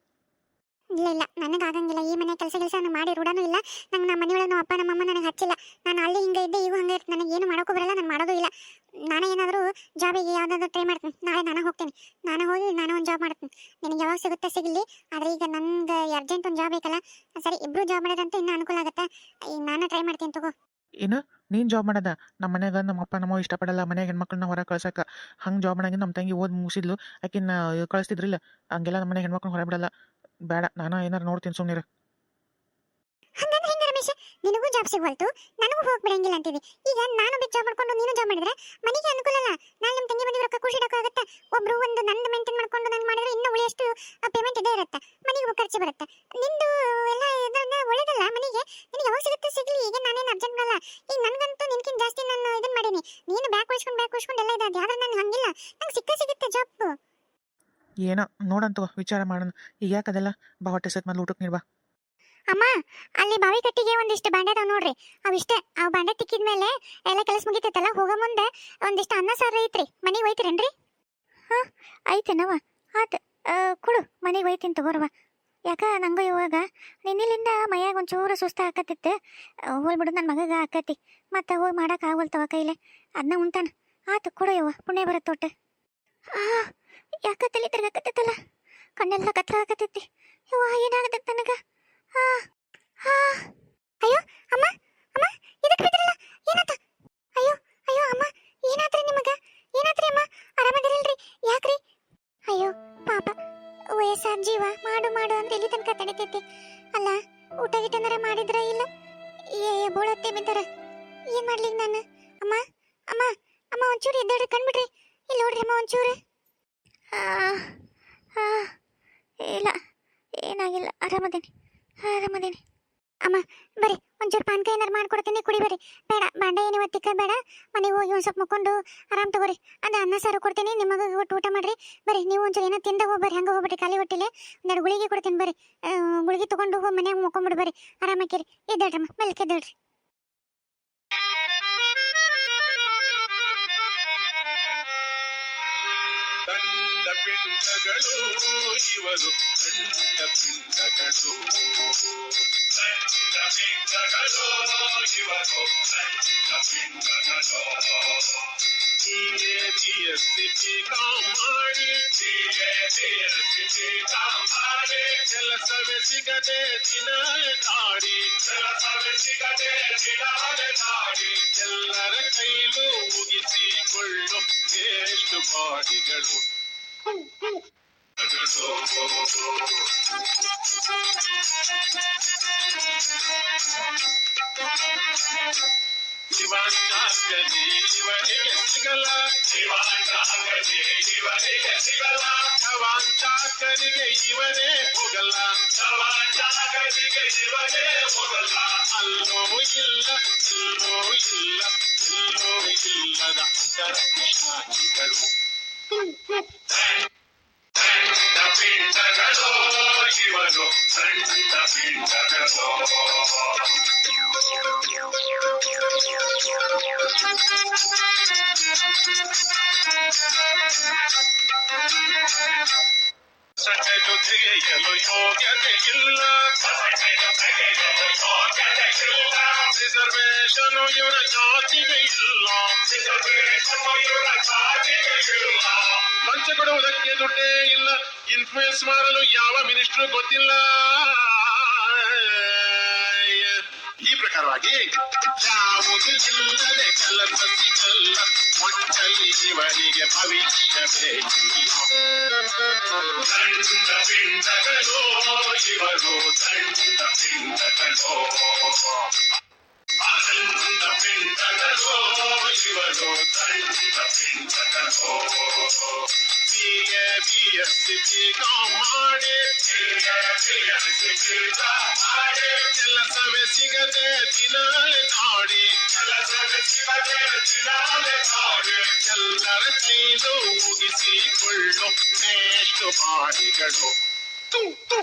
ಇಲ್ಲ ಇಲ್ಲ. ನನಗೆ ಆಗಂಗಿಲ್ಲ ಈ ಮನೆ ಕೆಲಸ ಕೆಲಸ ಮಾಡಿ ರೂಢನೂ ಇಲ್ಲ. ನಂಗೆ ನಮ್ಮ ಮನೆಯೊಳಗೆ ನಮ್ಮ ಅಪ್ಪ, ನಮ್ಮಮ್ಮ ನನಗೆ ಹಚ್ಚಿಲ್ಲ. ನಾನು ಅಲ್ಲಿ ಹಿಂಗೆ ಇದ್ದೆ ಈಗ ಹಂಗೆ ನನಗೆ ಏನು ಮಾಡೋಕ್ಕೂ ಬರಲ್ಲ, ನಾನು ಮಾಡೋದು ಇಲ್ಲ. ನಾನೇ ಏನಾದರೂ ಜಾಬಿಗೆ ಯಾವುದಾದ್ರೂ ಟ್ರೈ ಮಾಡ್ತೀನಿ. ನಾಳೆ ನಾನು ಹೋಗ್ತೀನಿ. ನಾನು ಹೋಗಿ ನಾನು ಒಂದು ಜಾಬ್ ಮಾಡ್ತೀನಿ. ನಿನಗೆ ಯಾವಾಗ ಸಿಗುತ್ತೆ ಸಿಗಲಿ. ಆದರೆ ಈಗ ನನಗೆ ಅರ್ಜೆಂಟ್ ಒಂದು ಜಾಬ್ ಬೇಕಲ್ಲ. ಸರಿ ಇಬ್ಬರು ಜಾಬ್ ಮಾಡೋದಂತೂ ಇನ್ನೂ ಅನುಕೂಲ ಆಗುತ್ತೆ? ನಾನು ಟ್ರೈ ಮಾಡ್ತೀನಿ ತಗೋ. ಏನು? ನೀನು ಜಾಬ್ ಮಾಡದ? ನಮ್ಮ ಮನ್ಯಾಗ ನಮ್ಮ ಅಪ್ಪ ನಮ್ಮ ಇಷ್ಟಪಡಲ್ಲ. ಮನ್ಯಾಗ ಹೆಣ್ಮಕ್ಳನ್ನ ಹೊರ ಕಳ್ಸಕ್ಕೆ. ಹಂಗೆ ಜಾಬ್ ಮಾಡಂಗೆ ನಮ್ಮ ತಂಗಿ ಓದಿ ಮುಗಿಸಿದ್ಲು. ಆಕಿನ ಕಳಿಸ್ತಿದ್ರಿಲ್ಲ. ಹಂಗೆಲ್ಲ ನಮ್ಮ ಮನೆ ಹೆಣ್ಮಕ್ಳನ್ನ ಹೊರಗೆ ಬಿಡಲ್ಲ. ಬೇಡ, ನಾನು ಏನಾರು ನೋಡ್ತೀನಿ ಸುಮ್ಮನೆ ಹಂಗಂದ್ರೆ ಹೆಂಗ ರಮೇಶ್? ನಿನಗೂ ಜಾಬ್ ಸಿಗ್ವಲ್ತು, ನನಗೂ ಹೋಗಿ ಬಿಡಂಗಿಲ್ಲ ಅಂತೀವಿ ಈಗ ನಾನು ಬಿಟ್ಟು ಜಾಬ್ ಮಾಡ್ಕೊಂಡು ನೀನು ಜಾಬ್ ಮಾಡಿದ್ರೆ ಮನೆಗೆ ಅನುಕೂಲ ಅಲ್ಲ? ನಾನು ನಿಮ್ಮ ತಂಗಿ ಮನೆಗೆ ರೊಕ್ಕ ಖುಷಿಡಕ್ಕಾಗತ್ತೆ ಒಬ್ರು ಒಂದು ನಂದು ಮೇಂಟೈನ್ ಮಾಡ್ಕೊಂಡು ನಾನು ಮಾಡಿದ್ರೆ ಇನ್ನೂ ಉಳಿಯಷ್ಟು ಪೇಮೆಂಟ್ ಇದೇ ಇರುತ್ತೆ. ಮನೆಗೆ ಖರ್ಚು ಬರುತ್ತೆ. ನಿಂದು ಎಲ್ಲ ಇದನ್ನ ಒಳ್ಳೇದಲ್ಲ ಮನೆಗೆ? ನಿನಗೆ ಯಾವಾಗ ಸಿಗುತ್ತೆ ಸಿಗ್ಲಿ, ಈಗ ನಾನೇನು ಅರ್ಜೆಂಟ್ ಅಲ್ಲ. ಈಗ ನನಗಂತೂ ನಿನ್ಕಿಂತ ಜಾಸ್ತಿ ನಾನು ಇದನ್ನ ಮಾಡೀನಿ. ನೀನು ಬ್ಯಾಕ್ ಉಳಿಸ್ಕೊಂಡು ಬ್ಯಾಕ್ ಉಳಿಸ್ಕೊಂಡು ಎಲ್ಲ ಇದೆ ಯಾವ್ದು ನಂಗೆ ಹಂಗಿಲ್ಲ. ನಂಗೆ ಸಿಕ್ಕ ಸಿಗುತ್ತೆ ಜಾಬ್ ಏನೋ ನೋಡಂತ ವಿಚಾರ ಮಾಡೋಣ. ಈಗ ಯಾಕದೆಲ್ಲ ಬಾ ಹೊಟ್ಟೆ ಸತ್ ಮೊದಲು ಊಟಕ್ಕೆ ನೀರು ಬಾ. ಅಮ್ಮ, ಅಲ್ಲಿ ಬಾವಿ ಕಟ್ಟಿಗೆ ಒಂದಿಷ್ಟು ಬಾಂಡೆ ಅದಾವ ನೋಡ್ರಿ. ಅವಿಷ್ಟೇ ಆ ಬಾಂಡೆ ತಿಕ್ಕಿದ್ಮೇಲೆ ಎಲ್ಲ ಕೆಲಸ ಮುಗಿತೈತಲ್ಲ, ಹೋಗೋ ಮುಂದೆ ಒಂದಿಷ್ಟು ಅನ್ನ ಸಾರು ಐತ್ರಿ. ಮನೆಗೆ ಒಯ್ತೀರೇನ್ರಿ ಹಾಂ ಐತೇನವ ಆತು ಕೊಡು, ಮನೆಗೆ ಒಯ್ತೀನಿ ತಗೋರವ ಯಾಕ, ನಂಗೂ ಇವಾಗ ನಿನ್ನಿಲಿಂದ ಮೈಯಾಗ ಒಂಚೂರು ಸುಸ್ತ ಹಾಕತ್ತಿತ್ತು ಹೋಗ್ಬಿಡು ನನ್ನ ಮಗಗ ಆಕತಿ. ಮತ್ತೆ ಹೋಗಿ ಮಾಡಕ್ಕೆ ಆಗೋಲ್ತವ ಕೈಲೆ. ಅದನ್ನ ಉಂತಾನ ಆತು, ಕೊಡು ಯವ್ವ, ಪುಣ್ಯ ಬರತ್ತೊಟ್ಟು ತೊಟ್ಟೆ ಆ ಯಾಕ ತಲೆ ತಿರ್ಗಾಕತ್ತೈತಲ್ಲ? ಕಣ್ಣೆಲ್ಲ ಕತ್ಲ ಆಕತ್ತೈತಿ ಯವ್ವ ಏನಾಗತ್ತೆ ನನಗೆ? ಆ, ಆ. ಅಯ್ಯೋ ಅಮ್ಮ ಅಮ್ಮ ಇದಕ್ಕೆ ಬಿದ್ರಲ್ಲ ಏನಾತ ಅಯ್ಯೋ ಅಯ್ಯೋ ಅಮ್ಮ ಏನಾತ್ರಿ ನಿಮಗ? ಏನಾತ್ರಿ ಅಮ್ಮ? ಆರಾಮದಿರಲ್ರಿ? ಯಾಕ್ರಿ? ಅಯ್ಯೋ ಪಾಪ. ವಯಸ್ಸಾದ ಜೀವ. ಮಾಡು ಮಾಡು ಅಂತ ಎಲ್ಲಿ ತನಕ ತಡಿತೈತಿ? ಅಲ್ಲ ಊಟ ಗಿಟನಾರ ಮಾಡಿದ್ರ ಇಲ್ಲ? ಏ ಬೋಳತ್ತೆ ಬಿದ್ದಾರ ಏನ್ ಮಾಡ್ಲಿ ಈಗ ನಾನು ಅಮ್ಮ ಅಮ್ಮ ಅಮ್ಮ ಒಂಚೂರು ಎದ್ದಾಡ್ರಿ ಕಣ್ಬಿಡ್ರಿ ಇಲ್ಲಿ ನೋಡ್ರಿ ಅಮ್ಮ ಒಂಚೂರು ಆ, ಆ, ಇಲ್ಲ ಏನಾಗಿಲ್ಲ ಆರಾಮದೇನಿ ಆರಾಮದೇನಿ ಅಮ್ಮ ಬರ್ರಿ ಒಂಚೂರು ಪಾನ್ಕ ಏನಾರು ಮಾಡ್ಕೊಡ್ತೀನಿ ಕುಡಿ ಬರ್ರಿ ಬೇಡ ಬಾಂಡೆ ಏನು ಇವತ್ತಿಕ್ಕ ಬೇಡ ಮನೆಗೆ ಹೋಗಿ ಒಂದು ಸ್ವಲ್ಪ ಮುಕ್ಕೊಂಡು ಆರಾಮ್ ತಗೋರಿ ಅದು ಅನ್ನ ಸಾರು ಕೊಡ್ತೀನಿ ನಿಮಗೆ ಒಟ್ಟು ಊಟ ಮಾಡ್ರಿ ಬರ್ರಿ ನೀವು ಒಂಚೂರು ಏನೋ ತಿಂದ ಹೋಗ್ಬರ್ರಿ ಹಂಗೆ ಹೋಗ್ಬಿಟ್ರಿ ಖಾಲಿ ಹೊಟ್ಟಿಲೆ ಒಂದೆರಡು ಗುಳಿಗೆ ಕೊಡ್ತೀನಿ ಬರ್ರಿ. ಆ, ಗುಳಿಗೆ ತೊಗೊಂಡು ಹೋಗಿ ಮನ್ಯಾಗ ಮುಕ್ಕೊಂಬಿಡು ಬರ್ರಿ. ಆರಾಮಾಕಿರಿ ಎದ್ದೇಳ್ರಮ್ಮ ಮೆಲ್ಕೆ ಎದ್ದೇಳ್ರಿ ತಂಡ ಪಿಂಡಗಳು ಇವರು ತಂಡ ಪಿಂಡಗಳು ತಂಡ ಪಿಂಡಗಳು ಇವರು ತಂಡ ಪಿಂಡಗಳು ಹೀಗೆ ಬಿಎಸ್ಸಿ ಬಿಕಾಂ ಮಾಡಿ ಹೀಗೆ ಬಿಎಸ್ಸಿ ಬಿಕಾಂ ಮಾಡಿ ಕೆಲಸವೇ ಸಿಗದೆ ದಿನ ಕಾಡಿ ಕೆಲಸವೇ ಸಿಗದೆ ದಿನ ಕಾಡಿ ಎಲ್ಲರ ಕೈಲೂ ಮುಗಿಸಿಕೊಳ್ಳು ಎಷ್ಟು ಬಾಡಿಗಳು ಶಿವಾಚಾರ್ಯಜಿ ಇವನಿಗೆ ಸಿಗಲ್ಲ ಶಿವಾಚಾರ್ಯಜಿ ಇವನಿಗೆ ಸಿಗಲ್ಲ ಶವಾಂಚಾಕರಿಗೆ ಇವನೇ ಹೋಗಲ್ಲ ಶವಾಂಚಾಕರಿಗೆ ಇವನೇ ಹೋಗಲ್ಲ ಅಲ್ಲೋ ಇಲ್ಲ ಇಲ್ಲೋ ಇಲ್ಲ ಇಲ್ಲೋ ಇಲ್ಲದ ಅಂತರ ಶಾಹಿಗಳು ಪಿಂಡಗಳು ಇವನು ಸಣ್ಣ ಪಿಂಡಗಳು ಸಟೆ ಜೊತೆಗೆಯಲು ಯೋಗ್ಯತೆ ಇಲ್ಲ ರಿಸರ್ವೇಶನ್ ಇವರ ಜಾತಿಗೆ ಇಲ್ಲ ಲಂಚ ಕೊಡುವುದಕ್ಕೆ ದುಡ್ಡೇ ಇಲ್ಲ. ಇನ್ಫ್ಲೂಯೆನ್ಸ್ ಮಾಡಲು ಯಾವ ಮಿನಿಸ್ಟ್ರು ಗೊತ್ತಿಲ್ಲ. ಈ ಪ್ರಕಾರವಾಗಿ ಯಾವುದು ಇಲ್ಲದೆ ಕೆಲಸ ಸಿಗಲ್ಲ ಒಟ್ಟಲ್ಲಿ ಬೇಕಿಲ್ಲ ಶಿವರು ಪಿಂಡಗಳು ಇವರು ದಂಡ ಪಿಂಡಗಳು ಶಿವರು ಪಿಂಡಗಳು ಇವರು ದಂಡ ಪಿಂಡಗಳು ಹೀಗೆ ಬಿ ಎಸ್ ಸಿ ಮಾಡಿ ಮಾಡಿ ಕೆಲಸವೇ ಸಿಗದೆ ದಿನಾಲೆ ನಾಡಿ ಕೆಲಸವೇ ಸಿಗದೆ ದಿನಾಲೆ ನಾಡಿ ಎಲ್ಲರ ಕೈಲು ಮುಗಿಸಿಕೊಳ್ಳು ಮೇಷ್ಟು ಮಾಡಿಗಳು ತು ತು